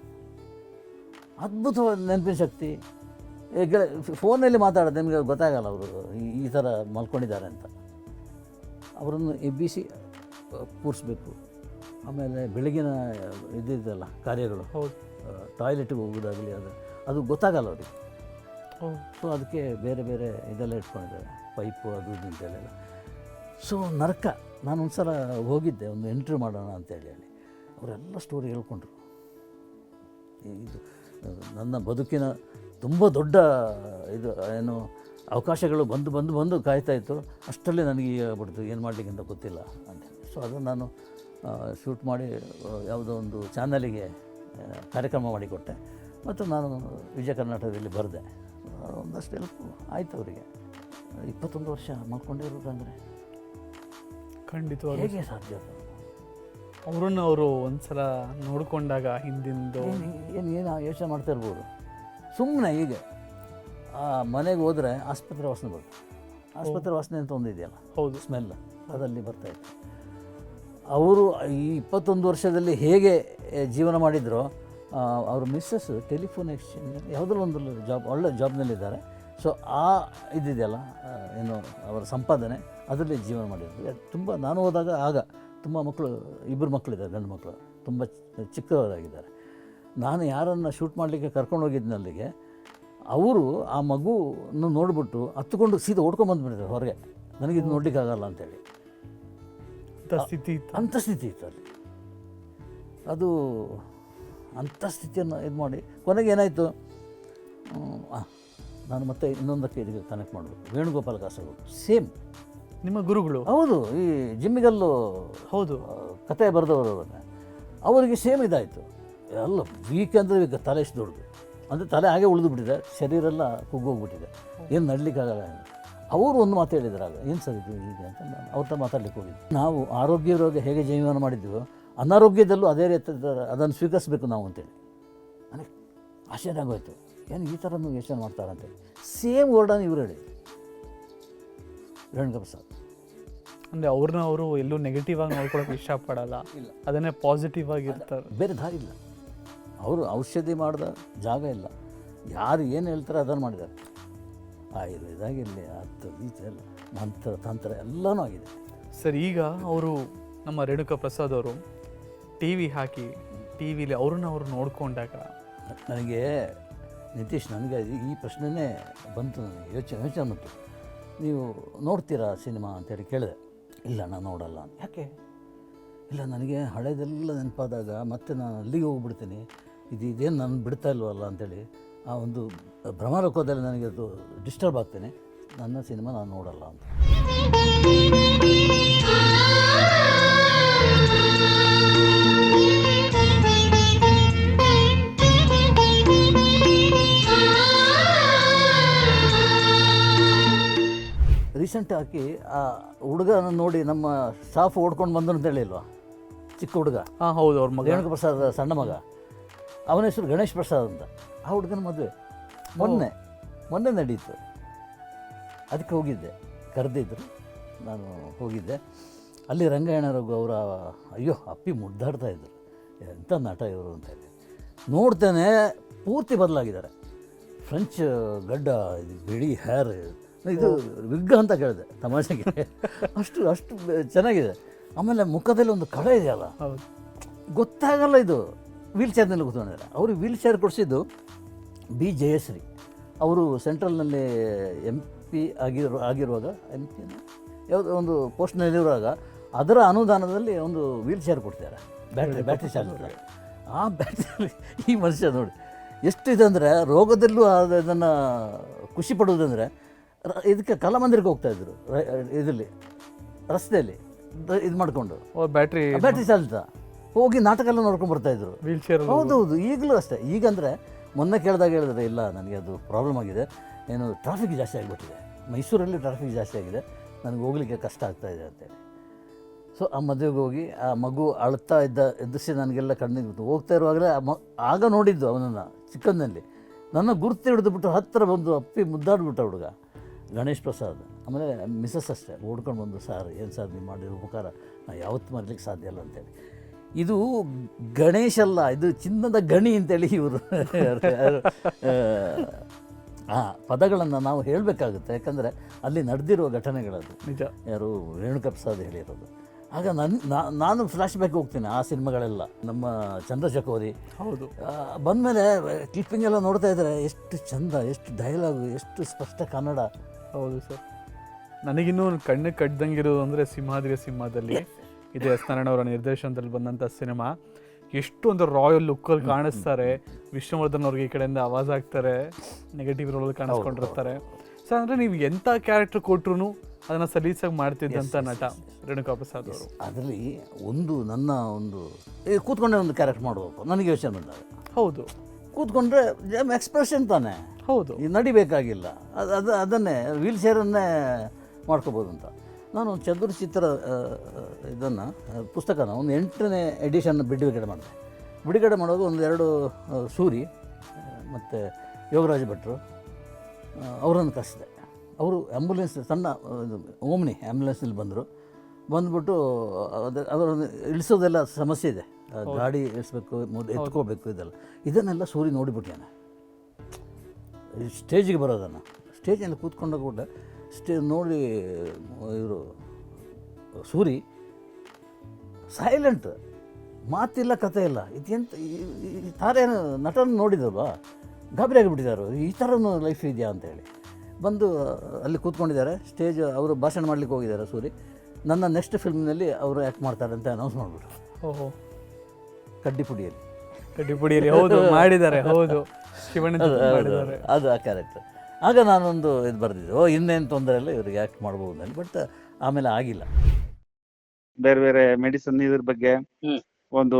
ಅದ್ಭುತವಾದ ನೆನಪಿನ ಶಕ್ತಿ. ಫೋನಲ್ಲಿ ಮಾತಾಡೋದು ನಿಮಗೆ ಗೊತ್ತಾಗಲ್ಲ ಅವರು ಈ- ಈ ಥರ ಮಲ್ಕೊಂಡಿದ್ದಾರೆ ಅಂತ. ಅವರನ್ನು ಎಬ್ಬಿಸಿ ಕೂರಿಸ್ಬೇಕು. ಆಮೇಲೆ ಬೆಳಗಿನ ಇದ್ದಿದ್ದಲ್ಲ ಕಾರ್ಯಗಳು. ಹೌದು. ಟಾಯ್ಲೆಟ್ಗೆ ಹೋಗೋದಾಗಲಿ ಅದು ಅದು ಗೊತ್ತಾಗಲ್ಲ ಅವರಿಗೆ. ಸೊ ಅದಕ್ಕೆ ಬೇರೆ ಬೇರೆ ಇದೆಲ್ಲ ಇಟ್ಕೊಂಡಿದ್ದಾರೆ. ಪೈಪು ಅದು ಇದು ಅಂತೆಲ್ಲ ಸೊ ನರಕ. ನಾನು ಒಂದು ಸಲ ಹೋಗಿದ್ದೆ ಒಂದು ಎಂಟ್ರಿ ಮಾಡೋಣ ಅಂತೇಳಿ ಹೇಳಿ ಅವರೆಲ್ಲ ಸ್ಟೋರಿ ಹೇಳ್ಕೊಂಡ್ರು. ಇದು ನನ್ನ ಬದುಕಿನ ತುಂಬ ದೊಡ್ಡ ಇದು ಏನು ಅವಕಾಶಗಳು ಬಂದು ಬಂದು ಬಂದು ಕಾಯ್ತಾ ಇತ್ತು. ಅಷ್ಟರಲ್ಲಿ ನನಗೆ ಈಗ ಆಗ್ಬಿಡ್ತು. ಏನು ಮಾಡಲಿಕ್ಕೆ ಅಂತ ಗೊತ್ತಿಲ್ಲ ಅಂತ ಸೊ ಅದನ್ನು ನಾನು ಶೂಟ್ ಮಾಡಿ ಯಾವುದೋ ಒಂದು ಚಾನಲಿಗೆ ಕಾರ್ಯಕ್ರಮ ಮಾಡಿಕೊಟ್ಟೆ. ಮತ್ತು ನಾನು ವಿಜಯ ಕರ್ನಾಟಕದಲ್ಲಿ ಬರೆದೆ. ಒಂದಷ್ಟು ಹೆಲ್ಪ್ ಆಯಿತು ಅವರಿಗೆ. ಇಪ್ಪತ್ತೊಂದು ವರ್ಷ ಮಾಡ್ಕೊಂಡಿರೋದಂದರೆ ಖಂಡಿತವಾಗಿ ಹೇಗೆ ಸಾಧ್ಯ ಅವರನ್ನು ಅವರು ಒಂದ್ಸಲ ನೋಡಿಕೊಂಡಾಗ ಹಿಂದಿಂದು ಏನು ಏನು ಯೋಚನೆ ಮಾಡ್ತಾ ಇರ್ಬೋದು. ಸುಮ್ಮನೆ ಈಗ ಆ ಮನೆಗೆ ಹೋದರೆ ಆಸ್ಪತ್ರೆ ವಾಸನೆ ಬರುತ್ತೆ. ಆಸ್ಪತ್ರೆ ವಾಸನೆ ಅಂತ ಒಂದು ಇದೆಯಲ್ಲ ಹೌದು. ಸ್ಮೆಲ್ ಅದಲ್ಲಿ ಬರ್ತಾ ಇತ್ತು. ಅವರು ಈ ಇಪ್ಪತ್ತೊಂದು ವರ್ಷದಲ್ಲಿ ಹೇಗೆ ಜೀವನ ಮಾಡಿದ್ರು ಅವರು ಮಿಸ್ಸಸ್ ಟೆಲಿಫೋನ್ ಎಕ್ಸ್ಚೇಂಜ್, ಯಾವುದೋ ಒಂದು ಜಾಬ್, ಒಳ್ಳೆ ಜಾಬ್ನಲ್ಲಿದ್ದಾರೆ. ಸೊ, ಆ ಇದಿದೆಯಲ್ಲ ಏನು ಅವರ ಸಂಪಾದನೆ, ಅದರಲ್ಲಿ ಜೀವನ ಮಾಡಿದ್ರು ತುಂಬ, ನಾನು ಹೋದಾಗ ಆಗ ತುಂಬ ಮಕ್ಕಳು ಇಬ್ಬರು ಮಕ್ಕಳಿದ್ದಾರೆ, ಗಂಡು ಮಕ್ಕಳು, ತುಂಬ ಚಿಕ್ಕವರಾಗಿದ್ದಾರೆ. ನಾನು ಯಾರನ್ನು ಶೂಟ್ ಮಾಡಲಿಕ್ಕೆ ಕರ್ಕೊಂಡು ಹೋಗಿದ್ದನಲ್ಲಿಗೆ ಅವರು ಆ ಮಗುವನ್ನು ನೋಡಿಬಿಟ್ಟು ಹತ್ಕೊಂಡು ಸೀದಾ ಓಡ್ಕೊಂಡು ಬಂದುಬಿಟ್ಟಿದ್ದಾರೆ ಹೊರಗೆ. ನನಗಿದು ನೋಡ್ಲಿಕ್ಕಾಗಲ್ಲ ಅಂತೇಳಿ. ಅಂತ ಸ್ಥಿತಿ ಇತ್ತು ಅಂಥ ಸ್ಥಿತಿ ಇತ್ತು ಅಲ್ಲಿ. ಅದು ಅಂಥ ಸ್ಥಿತಿಯನ್ನು ಇದು ಮಾಡಿ ಕೊನೆಗೆ ಏನಾಯಿತು? ನಾನು ಮತ್ತೆ ಇನ್ನೊಂದಕ್ಕೆ ಇದಕ್ಕೆ ಕನೆಕ್ಟ್ ಮಾಡಬೇಕು. ವೇಣುಗೋಪಾಲ ಕಾಸರಗೋಡು ಸೇಮ್ ನಿಮ್ಮ ಗುರುಗಳು. ಹೌದು ಈ ಜಿಮ್ಮಿಗಲ್ಲು ಹೌದು. ಕತೆ ಬರೆದವರು ಅವರನ್ನ ಅವರಿಗೆ ಸೇಮ್ ಇದಾಯಿತು. ಎಲ್ಲ ವೀಕ್ ಅಂದರೆ ಈಗ ತಲೆ ಎಷ್ಟು ದೊಡ್ಡದು. ಅಂದರೆ ತಲೆ ಹಾಗೆ ಉಳಿದು ಬಿಟ್ಟಿದೆ ಶರೀರ ಎಲ್ಲ ಕುಗ್ಗೋಗ್ಬಿಟ್ಟಿದೆ. ಏನು ನಡಲಿಕ್ಕಾಗಲ್ಲ ಅವರು ಒಂದು ಮಾತು ಹೇಳಿದ್ರು ಆಗ ಏನು ಸರ್ ಇದು ಹೀಗೆ ಅಂತ ನಾನು ಅವ್ರ ಹತ್ರ ಮಾತಾಡಲಿಕ್ಕೆ ಹೋಗಿದ್ದೆ. ನಾವು ಆರೋಗ್ಯ ರೋಗ ಹೇಗೆ ಜೀವನ ಮಾಡಿದ್ದೆವು ಅನಾರೋಗ್ಯದಲ್ಲೂ ಅದೇ ರೀತಿ ಅದನ್ನು ಸ್ವೀಕರಿಸಬೇಕು ನಾವು ಅಂತೇಳಿ. ನನಗೆ ಆಶ್ಚರ್ಯ ಆಗೋಯ್ತು. ಏನು ಈ ಥರನೂ ಯೋಚನೆ ಮಾಡ್ತಾರಂತೇಳಿ ಸೇಮ್ ವರ್ಡನ್ನು ಇವ್ರು ಹೇಳಿ ರೇಣುಕಾ ಪ್ರಸಾದ್ ಅಂದರೆ ಅವ್ರನ್ನ ಅವರು ಎಲ್ಲೂ ನೆಗೆಟಿವ್ ಆಗಿ ನೋಡ್ಕೊಳಕ್ಕೆ ಇಷ್ಟಪಡಲ್ಲ. ಅದನ್ನೇ ಪಾಸಿಟಿವ್ ಆಗಿ ಇರ್ತಾರೆ ಬೇರೆ ದಾರಿ ಇಲ್ಲ. ಅವರು ಔಷಧಿ ಮಾಡಿದ ಜಾಗ ಇಲ್ಲ. ಯಾರು ಏನು ಹೇಳ್ತಾರೆ ಅದನ್ನು ಮಾಡಿದ್ದಾರೆ. ಆಯುರ್ವೇದ ಆಗಿರಲಿ ಹತ್ತು ಎಲ್ಲ ಮಂತ್ರ ತಂತ್ರ ಎಲ್ಲನೂ ಆಗಿದೆ. ಸರ್ ಈಗ ಅವರು ನಮ್ಮ ರೇಣುಕಾ ಪ್ರಸಾದ್ ಅವರು ಟಿ ವಿ ಹಾಕಿ ಟಿ ವಿಲಿ ಅವ್ರನ್ನ ಅವರು ನೋಡ್ಕೊಂಡಾಗ ನನಗೆ ನಿತೀಶ್ ನನಗೆ ಈ- ಪ್ರಶ್ನೆನೇ ಬಂತು ನನಗೆ ಯೋಚನೆ ಯೋಚನೆ ಬಂತು. ನೀವು ನೋಡ್ತೀರಾ ಸಿನಿಮಾ ಅಂತೇಳಿ ಕೇಳಿದೆ. ಇಲ್ಲ ನಾನು ನೋಡಲ್ಲ ಯಾಕೆ? ಇಲ್ಲ ನನಗೆ ಹಳೇದೆಲ್ಲ ನೆನಪಾದಾಗ ಮತ್ತೆ ನಾನು ಅಲ್ಲಿಗೆ ಹೋಗ್ಬಿಡ್ತೀನಿ. ಇದು ಇದೇನು ನಾನು ಬಿಡ್ತಾ ಇಲ್ವಲ್ಲ ಅಂತೇಳಿ ಆ ಒಂದು ಭ್ರಮರಕೋದಲ್ಲಿ ನನಗೆ ಅದು ಡಿಸ್ಟರ್ಬ್ ಆಗ್ತೇನೆ. ನನ್ನ ಸಿನಿಮಾ ನಾನು ನೋಡಲ್ಲ ಅಂತ. ರೀಸೆಂಟ್ ಹಾಕಿ ಆ ಹುಡುಗನ ನೋಡಿ ನಮ್ಮ ಸ್ಟಾಫ್ ಓಡ್ಕೊಂಡು ಬಂದನು ಅಂತ ಹೇಳಿಲ್ವಾ? ಚಿಕ್ಕ ಹುಡುಗ. ಹಾಂ ಹೌದು ಅವ್ರ ಮಗ. ರೇಣುಕ ಪ್ರಸಾದ್ ಸಣ್ಣ ಮಗ. ಅವನ ಹೆಸರು ಗಣೇಶ್ ಪ್ರಸಾದ್ ಅಂತ. ಆ ಹುಡುಗನ ಮದುವೆ. ಮೊನ್ನೆ ಮೊನ್ನೆ ನಡೀತು. ಅದಕ್ಕೆ ಹೋಗಿದ್ದೆ. ಕರೆದಿದ್ರು. ನಾನು ಹೋಗಿದ್ದೆ. ಅಲ್ಲಿ ರಂಗಾಯಣರಘು ಅವರ ಅಯ್ಯೋ ಅಪ್ಪಿ ಮುದ್ದಾಡ್ತಾ ಇದ್ದರು ಎಂಥ ನಟ ಇವರು ಅಂತ ಹೇಳಿ. ನೋಡ್ತೇನೆ ಪೂರ್ತಿ ಬದಲಾಗಿದ್ದಾರೆ. ಫ್ರೆಂಚ್ ಗಡ್ಡ ಇದು ಬಿಳಿ ಹೇರ್ ಇದು ವಿಗ್ ಅಂತ ಕೇಳಿದೆ ತಮಾಷೆಗೆ. ಅಷ್ಟು ಅಷ್ಟು ಚೆನ್ನಾಗಿದೆ. ಆಮೇಲೆ ಮುಖದಲ್ಲಿ ಒಂದು ಕಡೆ ಇದೆಯಲ್ಲ? ಗೊತ್ತಾಗಲ್ಲ ಇದು. ವೀಲ್ ಚೇರ್ನಲ್ಲಿ ಕೂತ್ಕೊಂಡಿದ್ದಾರೆ ಅವರು ವೀಲ್ ಚೇರ್ ಕೊಡಿಸಿದ್ದು ಬಿ ಜಯಶ್ರೀ. ಅವರು ಸೆಂಟ್ರಲ್ನಲ್ಲಿ ಎಂ ಪಿ ಆಗಿರೋ ಆಗಿರುವಾಗ ಎಂ ಪಿ ಯಾವುದೋ ಒಂದು ಪೋಸ್ಟ್ನಲ್ಲಿರುವಾಗ ಅದರ ಅನುದಾನದಲ್ಲಿ ಒಂದು ವೀಲ್ ಚೇರ್ ಕೊಡ್ತಾರೆ ಬ್ಯಾಟ್ರಿ ಬ್ಯಾಟ್ರಿ ಚಾರ್ಜ್ ಆ ಬ್ಯಾಟ್ರಿ [laughs] ಈ ಮನುಷ್ಯ ನೋಡಿ ಎಷ್ಟು ಇದಂದರೆ ರೋಗದಲ್ಲೂ ಅದನ್ನು ಖುಷಿ ಪಡುವುದಂದರೆ ರ- ಇದಕ್ಕೆ ಕಲಾಮಂದಿರಕ್ಕೆ ಹೋಗ್ತಾ ಇದ್ರು ರ- ಇದರಲ್ಲಿ ರಸ್ತೆಯಲ್ಲಿ ಇದು ಮಾಡಿಕೊಂಡು. ಬ್ಯಾಟ್ರಿ ಬ್ಯಾಟ್ರಿ ಚಾಲಿತ ಹೋಗಿ ನಾಟಕ ಎಲ್ಲ ನೋಡ್ಕೊಂಡು ಬರ್ತಾ ಇದ್ರು. ಹೌದು ಹೌದು ಈಗಲೂ ಅಷ್ಟೇ. ಈಗಂದ್ರೆ ಮೊನ್ನೆ ಕೇಳಿದಾಗ ಹೇಳಿದ್ರೆ ಇಲ್ಲ ನನಗೆ ಅದು ಪ್ರಾಬ್ಲಮ್ ಆಗಿದೆ. ಏನು ಟ್ರಾಫಿಕ್ ಜಾಸ್ತಿ ಆಗಿಬಿಟ್ಟಿದೆ. ಮೈಸೂರಲ್ಲಿ ಟ್ರಾಫಿಕ್ ಜಾಸ್ತಿ ಆಗಿದೆ. ನನಗೆ ಹೋಗ್ಲಿಕ್ಕೆ ಕಷ್ಟ ಆಗ್ತಾ ಇದೆ ಅಂತೇಳಿ ಸೊ ಆ ಮದುವೆಗೆ ಹೋಗಿ ಆ ಮಗು ಅಳ್ತಾ ಇದ್ದ ಎದುರಿಸಿ ನನಗೆಲ್ಲ ಕಣ್ಣಿಗೆ ಬಿತ್ತು. ಹೋಗ್ತಾ ಇರುವಾಗಲೇ ಆ ಮ ಆಗ ನೋಡಿದ್ದು ಅವನನ್ನು ಚಿಕ್ಕಂದಲ್ಲಿ ನನ್ನ ಗುರುತು ಹಿಡಿದುಬಿಟ್ಟು ಹತ್ತಿರ ಬಂದು ಅಪ್ಪಿ ಮುದ್ದಾಡ್ಬಿಟ್ಟ ಹುಡುಗ. ಗಣೇಶ್ ಪ್ರಸಾದ್. ಆಮೇಲೆ ಮಿಸಸ್ ಅಷ್ಟೇ. ಓಡ್ಕೊಂಡು ಬಂದು ಸರ್ ಏನು ಸರ್ ನೀವು ಮಾಡಿರೋ ಉಪಕಾರ. ನಾನು ಯಾವತ್ತು ಮರಲಿಕ್ಕೆ ಸಾಧ್ಯ ಇಲ್ಲ ಅಂತೇಳಿ ಇದು ಗಣೇಶ ಅಲ್ಲ ಇದು ಚಿನ್ನದ ಗಣಿ ಅಂತೇಳಿ ಇವರು. ಆ ಪದಗಳನ್ನು ನಾವು ಹೇಳಬೇಕಾಗುತ್ತೆ ಯಾಕಂದರೆ ಅಲ್ಲಿ ನಡೆದಿರುವ ಘಟನೆಗಳದು. ನಿಜ. ಯಾರು ರೇಣುಕಾ ಪ್ರಸಾದ್ ಹೇಳಿರೋದು. ಆಗ ನನ್ನ ನಾನು ಫ್ಲ್ಯಾಶ್ ಬ್ಯಾಕ್ ಹೋಗ್ತೀನಿ ಆ ಸಿನಿಮಾಗಳೆಲ್ಲ ನಮ್ಮ ಚಂದ್ರಚಕೋರಿ ಹೌದು. ಬಂದಮೇಲೆ ಕ್ಲಿಪ್ಪಿಂಗ್ ಎಲ್ಲ ನೋಡ್ತಾ ಇದ್ದಾರೆ ಎಷ್ಟು ಚಂದ ಎಷ್ಟು ಡೈಲಾಗ್ ಎಷ್ಟು ಸ್ಪಷ್ಟ ಕನ್ನಡ. ಹೌದು ಸರ್. ನನಗಿನ್ನೂ ಕಣ್ಣು ಕಟ್ಟದಂಗಿರೋದು ಅಂದರೆ ಸಿಂಹಾದ್ರಿ ಸಿಂಹದಲ್ಲಿ ಇದೆ ಎಸ್ ನಾರಾಯಣವರ ನಿರ್ದೇಶನದಲ್ಲಿ ಬಂದಂಥ ಸಿನಿಮಾ. ಎಷ್ಟು ಒಂದು ರಾಯಲ್ ಲುಕ್ಕಲ್ಲಿ ಕಾಣಿಸ್ತಾರೆ. ವಿಷ್ಣುವರ್ಧನ್ ಅವ್ರಿಗೆ ಈ ಕಡೆಯಿಂದ ಆವಾಜ್ ಆಗ್ತಾರೆ ನೆಗೆಟಿವ್ ರೋಲಲ್ಲಿ ಕಾಣಿಸ್ಕೊಂಡಿರ್ತಾರೆ. ಸೊ ಅಂದರೆ ನೀವು ಎಂಥ ಕ್ಯಾರೆಕ್ಟರ್ ಕೊಟ್ರು ಅದನ್ನು ಸಲೀಸಾಗಿ ಮಾಡ್ತಿದ್ದಂಥ ನಟ ರೇಣುಕಾ ಪ್ರಸಾದ್ ಅವರು. ಅದರಲ್ಲಿ ಒಂದು ನನ್ನ ಒಂದು ಏ, ಕೂತ್ಕೊಂಡೆ ಒಂದು ಕ್ಯಾರೆಕ್ಟರ್ ಮಾಡಬೇಕು. ನನಗೆ ಯೋಚನೆ ಬಂದಾಗ. ಹೌದು. ಕೂತ್ಕೊಂಡ್ರೆ ಎಕ್ಸ್ಪ್ರೆಷನ್ ತಾನೆ. ಹೌದು. ಇದು ನಡಿಬೇಕಾಗಿಲ್ಲ ಅದು ಅದು ಅದನ್ನೇ ವೀಲ್ ಚೇರನ್ನೇ ಮಾಡ್ಕೋಬೋದು ಅಂತ ನಾನು ಚದುರ್ ಚಿತ್ರ ಇದನ್ನು ಪುಸ್ತಕನ ಒಂದು ಎಂಟನೇ ಎಡಿಷನ್ ಬಿಡುಗಡೆ ಮಾಡಿದೆ. ಬಿಡುಗಡೆ ಮಾಡೋದು ಒಂದು ಎರಡು ಸೂರಿ ಮತ್ತು ಯೋಗರಾಜ ಭಟ್ರು ಅವರನ್ನು ಕರೆಸಿದೆ. ಅವರು ಆ್ಯಂಬುಲೆನ್ಸ್ ಸಣ್ಣ ಓಮ್ನಿ ಆ್ಯಂಬುಲೆನ್ಸಲ್ಲಿ ಬಂದರು. ಬಂದ್ಬಿಟ್ಟು ಅದು ಅದರನ್ನು ಇಳಿಸೋದೆಲ್ಲ ಸಮಸ್ಯೆ ಇದೆ. ಗಾಡಿ ಇಳಿಸ್ಬೇಕು ಮೊದಲು ಎತ್ಕೋಬೇಕು ಇದೆಲ್ಲ. ಇದನ್ನೆಲ್ಲ ಸೂರಿ ನೋಡಿಬಿಟ್ಟಾನೆ ಸ್ಟೇಜಿಗೆ ಬರೋದನ್ನು. ಸ್ಟೇಜಲ್ಲಿ ಕೂತ್ಕೊಂಡು ಕೂಡ ಸ್ಟೇ ನೋಡಿ ಇವರು ಸೂರಿ ಸೈಲೆಂಟ್ ಮಾತಿಲ್ಲ ಕತೆ ಇಲ್ಲ. ಇದೆಂತ ಈ- ತಾರೇನು ನಟನ ನೋಡಿದಲ್ವಾ ಗಾಬರಿ ಆಗಿಬಿಟ್ಟಿದ್ದಾರೆ ಈ ಥರನೂ ಲೈಫ್ ಇದೆಯಾ ಅಂತೇಳಿ ಬಂದು ಅಲ್ಲಿ ಕೂತ್ಕೊಂಡಿದ್ದಾರೆ. ಸ್ಟೇಜ್ ಅವರು ಭಾಷಣ ಮಾಡ್ಲಿಕ್ಕೆ ಹೋಗಿದ್ದಾರೆ ಸೂರಿ. ನನ್ನ ನೆಕ್ಸ್ಟ್ ಫಿಲ್ಮ್ನಲ್ಲಿ ಅವರು ಆ್ಯಕ್ಟ್ ಮಾಡ್ತಾರೆ ಅಂತ ಅನೌನ್ಸ್ ಮಾಡಿಬಿಟ್ರು. ಓಹೋ. ಕಡ್ಡಿಪುಡಿಯಲ್ಲಿ. ಕಡ್ಡಿಪುಡಿಯಲ್ಲಿ ಹೌದು ಮಾಡಿದ್ದಾರೆ ಹೌದು. [laughs] ಅದು ಅದು ಜೊತೆ ಆಗ ನಾನೊಂದು ಇದು ಬರೆದಿದ್ದೆ ಓ ಇನ್ನೇನು ತೊಂದರೆ ಇಲ್ಲ ಇವ್ರಿಗೆ ಯಾಕೆ ಮಾಡ್ಬೋದು ಅಂತ ಬಟ್ ಆಮೇಲೆ ಆಗಿಲ್ಲ ಬೇರೆ ಬೇರೆ ಮೆಡಿಸಿನ್ ಇದ್ರ ಬಗ್ಗೆ ಹ್ಮ್. ಒಂದು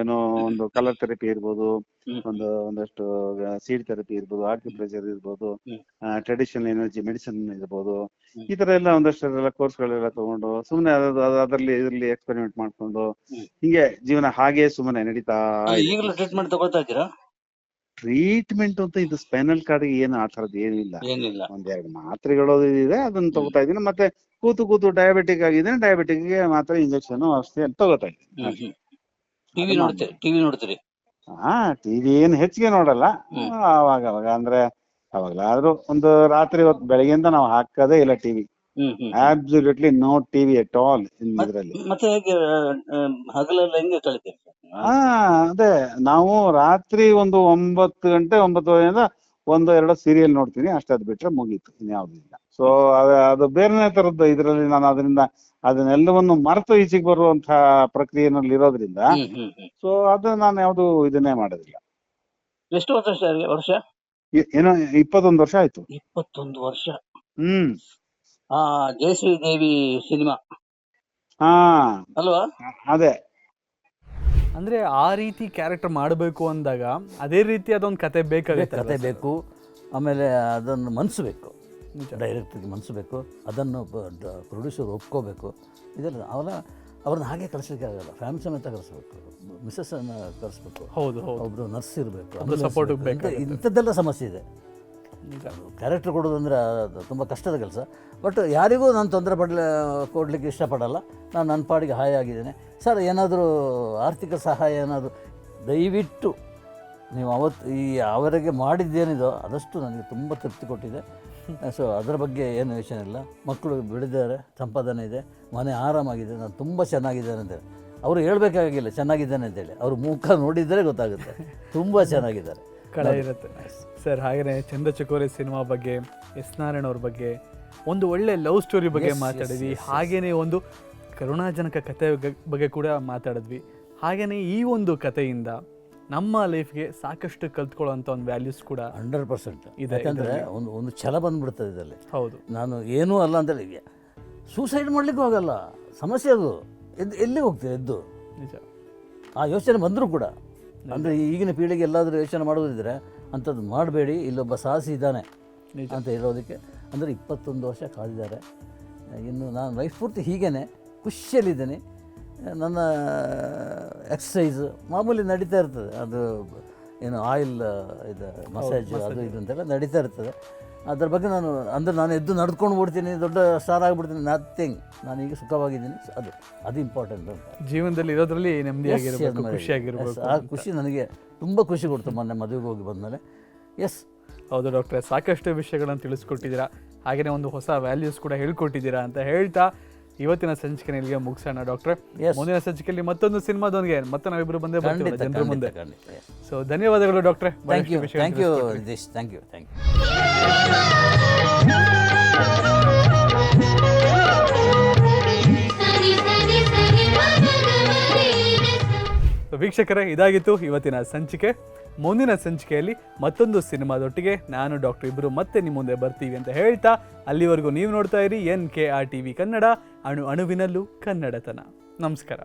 ಏನೋ ಒಂದು ಕಲರ್ ಥೆರಪಿ ಇರ್ಬೋದು ಹ್ಮ್. ಒಂದು ಒಂದಷ್ಟು ಸೀಡ್ ಥೆರಪಿ ಇರ್ಬೋದು ಆಕ್ಯುಪ್ರೆಷರ್ ಇರ್ಬೋದು ಹ್ಮ್. ಟ್ರೆಡಿಷನಲ್ ಎನರ್ಜಿ ಮೆಡಿಸಿನ್ ಇರ್ಬೋದು ಹ್ಮ್. ಈ ತರ ಎಲ್ಲ ಒಂದಷ್ಟು ಎಲ್ಲ ಕೋರ್ಸ್ಗಳೆಲ್ಲ ತಗೊಂಡು ಸುಮ್ಮನೆ ಅದರಲ್ಲಿ ಇದರಲ್ಲಿ ಎಕ್ಸ್ಪೆರಿಮೆಂಟ್ ಮಾಡ್ಕೊಂಡು ಹ್ಮ್. ಹಿಂಗೆ ಜೀವನ ಹಾಗೆ ಸುಮ್ಮನೆ ನಡೀತಾ ಈಗಲೂ ಟ್ರೀಟ್ಮೆಂಟ್ ತಗೊಳ್ತಾ ಇದ್ದೀರಾ ಟ್ರೀಟ್ಮೆಂಟ್ ಅಂತ ಇದು ಸ್ಪೈನಲ್ ಕಾರ್ಡ್ ಏನು ಆ ತರದ್ ಏನು ಇಲ್ಲ. ಏನಿಲ್ಲ. ಒಂದೆರಡು ಮಾತ್ರೆಗಳು ಇದೆ ಅದನ್ನ ತಗೋತಾ ಇದೀನಿ ಮತ್ತೆ ಕೂತು ಕೂತು ಡಯಾಬಿಟಿಕ್ ಆಗಿದೆ ಡಯಾಬಿಟಿಕ್ಗೆ ಮಾತ್ರ ಇಂಜೆಕ್ಷನ್ ಔಷಧಿ ಅಂತ ತಗೋತಾ ಇದ್ದೀನಿ. ಟಿವಿ ನೋಡ್ತೀರಿ ಟಿವಿ ನೋಡ್ತೀರಿ? ಹಾ ಟಿವಿ ಏನ್ ಹೆಚ್ಚಿಗೆ ನೋಡಲ್ಲ. ಅವಾಗ ಅವಾಗ ಅಂದ್ರೆ ಅವಾಗ್ಲಾದ್ರೂ ಒಂದು ರಾತ್ರಿ ಹೊತ್ತು ಬೆಳಗ್ಗೆಯಿಂದ ನಾವು ಹಾಕೋದೇ ಇಲ್ಲ TV absolutely no TV at all ಇದರಲ್ಲಿ. ಮತ್ತೆ ಹೇಗೆ ಹಗಲೆಲ್ಲ ಹೆಂಗೆ ಕಳಿತೀರಿ ಹಾ ಅದೇ ನಾವು ರಾತ್ರಿ ಒಂದು ಒಂಬತ್ತು ಗಂಟೆ ಒಂಬತ್ತುವರೆಯಿಂದ ಒಂದು ಎರಡು ಸೀರಿಯಲ್ ನೋಡ್ತೀನಿ ಅಷ್ಟಾದ್ ಬಿಟ್ರೆ ಮುಗೀತು ಇನ್ಯಾವ್ದು ಇಲ್ಲ. ಸೊ ಅದು ಬೇರೆನೇ ತರದ್ದು ಇದರಲ್ಲಿ ನಾನು ಅದರಿಂದ ಅದನ್ನೆಲ್ಲವನ್ನು ಮರೆತು ಈಚೆಗೆ ಬರುವಂತಹ ಪ್ರಕ್ರಿಯೆನಲ್ಲಿ ಇರೋದ್ರಿಂದ ಸೊ ಅದು ನಾನು ಯಾವ್ದು ಇದನ್ನೇ ಮಾಡೋದಿಲ್ಲ. ಎಷ್ಟು ವರ್ಷ ವರ್ಷ? ಏನೋ ಇಪ್ಪತ್ತೊಂದು ವರ್ಷ ಆಯ್ತು. ಇಪ್ಪತ್ತೊಂದು ವರ್ಷ. ಹ್ಮ್. ಆ ಜಯಶ್ರೀ ದೇವಿ ಸಿನಿಮಾ. ಹಾ. ಅಲ್ವಾ? ಅದೇ. ಅಂದ್ರೆ ಆ ರೀತಿ ಕ್ಯಾರೆಕ್ಟರ್ ಮಾಡಬೇಕು ಅಂದಾಗ ಅದೇ ರೀತಿ ಅದೊಂದು ಕತೆ ಬೇಕಾಗುತ್ತೆ ಕತೆ ಬೇಕು ಆಮೇಲೆ ಅದನ್ನು ಮನಸ್ಸು ಬೇಕು. ಡೈರೆಕ್ಟ್ರಿಗೆ ಮನಸ್ಸು ಬೇಕು ಅದನ್ನು ಪ್ರೊಡ್ಯೂಸರ್ ಒಪ್ಕೋಬೇಕು. ಇದೆಲ್ಲ ಅವರ ಅವ್ರನ್ನ ಹಾಗೆ ಕಳಿಸ್ಲಿಕ್ಕೆ ಆಗಲ್ಲ. ಫ್ಯಾಮಿಲಿ ಸಮೇತ ಕಳಿಸ್ಬೇಕು. ಮಿಸ್ಸಸ್ಸನ್ನು ಕಳಿಸ್ಬೇಕು. ಹೌದು ಹೌದು. ಒಬ್ಬರು ನರ್ಸ್ ಇರಬೇಕು. ಸಪೋರ್ಟ್ ಇಂಥದ್ದೆಲ್ಲ ಸಮಸ್ಯೆ ಇದೆ. ಕ್ಯಾರೆಕ್ಟರ್ ಕೊಡೋದಂದ್ರೆ ಅದು ತುಂಬ ಕಷ್ಟದ ಕೆಲಸ. ಬಟ್ ಯಾರಿಗೂ ನಾನು ತೊಂದರೆ ಪಡಲ ಕೊಡಲಿಕ್ಕೆ ಇಷ್ಟಪಡಲ್ಲ. ನಾನು ನನ್ನ ಪಾಡಿಗೆ ಹಾಯಾಗಿದ್ದೇನೆ ಸರ್ ಏನಾದರೂ ಆರ್ಥಿಕ ಸಹಾಯ ಏನಾದರೂ ದಯವಿಟ್ಟು ನೀವು ಅವತ್ತು ಈ ಅವರಿಗೆ ಮಾಡಿದ್ದೇನಿದೋ ಅದಷ್ಟು ನನಗೆ ತುಂಬ ತೃಪ್ತಿ ಕೊಟ್ಟಿದೆ. ಸೊ ಅದರ ಬಗ್ಗೆ ಏನು ಯೋಚನೆ ಇಲ್ಲ. ಮಕ್ಕಳು ಬಿಡಿದ್ದಾರೆ ಸಂಪಾದನೆ ಇದೆ ಮನೆ ಆರಾಮಾಗಿದೆ ನಾನು ತುಂಬ ಚೆನ್ನಾಗಿದ್ದೇನೆ ಅಂತೇಳಿ ಅವರು ಹೇಳಬೇಕಾಗಿಲ್ಲ ಚೆನ್ನಾಗಿದ್ದೇನೆ ಅಂತೇಳಿ ಅವರು ಮುಖ ನೋಡಿದರೆ ಗೊತ್ತಾಗುತ್ತೆ. ತುಂಬ ಚೆನ್ನಾಗಿದ್ದಾರೆ. ಕಳೆ ಇರುತ್ತೆ. ಸರ್ ಹಾಗೆಯೇ ಚಂದ ಚಕೋರಿ ಸಿನಿಮಾ ಬಗ್ಗೆ ಎಸ್ ನಾರಾಯಣ ಅವ್ರ ಬಗ್ಗೆ ಒಂದು ಒಳ್ಳೆ ಲವ್ ಸ್ಟೋರಿ ಬಗ್ಗೆ ಮಾತಾಡಿದ್ವಿ. ಹಾಗೇನೆ ಒಂದು ಕರುಣಾಜನಕ ಕಥೆ ಬಗ್ಗೆ- ಕೂಡ ಮಾತಾಡಿದ್ವಿ. ಹಾಗೇನೆ ಈ ಒಂದು ಕಥೆಯಿಂದ ನಮ್ಮ ಲೈಫ್ಗೆ ಸಾಕಷ್ಟು ಕಲ್ತ್ಕೊಳ್ಳೋಂಥ ಒಂದು ವ್ಯಾಲ್ಯೂಸ್ ಕೂಡ ಹಂಡ್ರೆಡ್ ಪರ್ಸೆಂಟ್. ಇದೆ ಯಾಕಂದರೆ ಒಂದು ಒಂದು ಛಲ ಬಂದ್ಬಿಡ್ತದೆ ಇದರಲ್ಲಿ. ಹೌದು. ನಾನು ಏನೂ ಅಲ್ಲ ಅಂತೇಳಿ ಸೂಸೈಡ್ ಮಾಡಲಿಕ್ಕೂ ಆಗಲ್ಲ. ಸಮಸ್ಯೆ ಅದು. ಎದ್ದು ಎಲ್ಲಿ ಹೋಗ್ತೀರಿ ಎದ್ದು? ನಿಜ. ಆ ಯೋಚನೆ ಬಂದರೂ ಕೂಡ. ಅಂದರೆ ಈಗಿನ ಪೀಳಿಗೆ ಎಲ್ಲಾದರೂ ಯೋಚನೆ ಮಾಡೋದಿದ್ರೆ ಅಂಥದ್ದು ಮಾಡಬೇಡಿ ಇಲ್ಲೊಬ್ಬ ಸಾಹಸಿ ಇದ್ದಾನೆ ಅಂತ ಹೇಳೋದಕ್ಕೆ ಅಂದರೆ ಇಪ್ಪತ್ತೊಂದು ವರ್ಷ ಕಾದಿದ್ದಾರೆ ಇನ್ನು ನಾನು ಲೈಫ್ ಪೂರ್ತಿ ಹೀಗೇ ಖುಷಿಯಲ್ಲಿದ್ದೇನೆ. ನನ್ನ ಎಕ್ಸಸೈಸ್ ಮಾಮೂಲಿ ನಡೀತಾ ಇರ್ತದೆ. ಅದು ಏನು ಆಯಿಲ್ ಇದು ಮಸಾಜ್ ಅದು ಇದು ಅಂತೆಲ್ಲ ನಡೀತಾ ಇರ್ತದೆ. ಅದ್ರ ಬಗ್ಗೆ ನಾನು ಅಂದರೆ ನಾನು ಎದ್ದು ನಡೆದುಕೊಂಡು ಬಿಡ್ತೀನಿ ದೊಡ್ಡ ಸ್ಟಾರ್ ಆಗಿಬಿಡ್ತೀನಿ ನಥಿಂಗ್ ನಾನು ಈಗ ಸುಖವಾಗಿದ್ದೀನಿ. ಅದು ಅದು ಇಂಪಾರ್ಟೆಂಟ್ ಅಂತ. ಜೀವನದಲ್ಲಿ ಇರೋದ್ರಲ್ಲಿ ನೆಮ್ಮದಿ ಖುಷಿ ನನಗೆ ತುಂಬ ಖುಷಿ ಕೊಡ್ತು ಮೊನ್ನೆ ಮದುವೆಗೆ ಹೋಗಿ ಬಂದಮೇಲೆ. ಎಸ್ ಹೌದು ಡಾಕ್ಟ್ರೆ ಸಾಕಷ್ಟು ವಿಷಯಗಳನ್ನು ತಿಳಿಸ್ಕೊಟ್ಟಿದ್ದೀರಾ. ಹಾಗೆಯೇ ಒಂದು ಹೊಸ ವ್ಯಾಲ್ಯೂಸ್ ಕೂಡ ಹೇಳ್ಕೊಟ್ಟಿದ್ದೀರಾ ಅಂತ ಹೇಳ್ತಾ ಇವತ್ತಿನ ಸಂಚಿಕೆ ಇಲ್ಲಿಗೆ ಮುಗಿಸೋಣ ಡಾಕ್ಟ್ರೆ. ಮುಂದಿನ ಸಂಚಿಕೆಯಲ್ಲಿ ಮತ್ತೊಂದು ಸಿನಿಮಾದೊಂದಿಗೆ ಮತ್ತೆ ನಾವಿಬ್ರು ಬಂದೇ ಬರ್ತೀವಿ ಜನರ ಮುಂದೆ. ಸೊ ಧನ್ಯವಾದಗಳು ಡಾಕ್ಟ್ರೆ. Thank you thank you. Thank you ವೀಕ್ಷಕರೇ, ಇದಾಗಿತ್ತು ಇವತ್ತಿನ ಸಂಚಿಕೆ. ಮುಂದಿನ ಸಂಚಿಕೆಯಲ್ಲಿ ಮತ್ತೊಂದು ಸಿನಿಮಾದೊಟ್ಟಿಗೆ ನಾನು ಡಾಕ್ಟರ್ ಇಬ್ಬರು ಮತ್ತೆ ನಿಮ್ಮ ಮುಂದೆ ಬರ್ತೀವಿ ಅಂತ ಹೇಳ್ತಾ ಅಲ್ಲಿವರೆಗೂ ನೀವು ನೋಡ್ತಾ ಇರಿ N K R T V Kannada, ಅಣು ಅಣುವಿನಲ್ಲೂ ಕನ್ನಡತನ. ನಮಸ್ಕಾರ.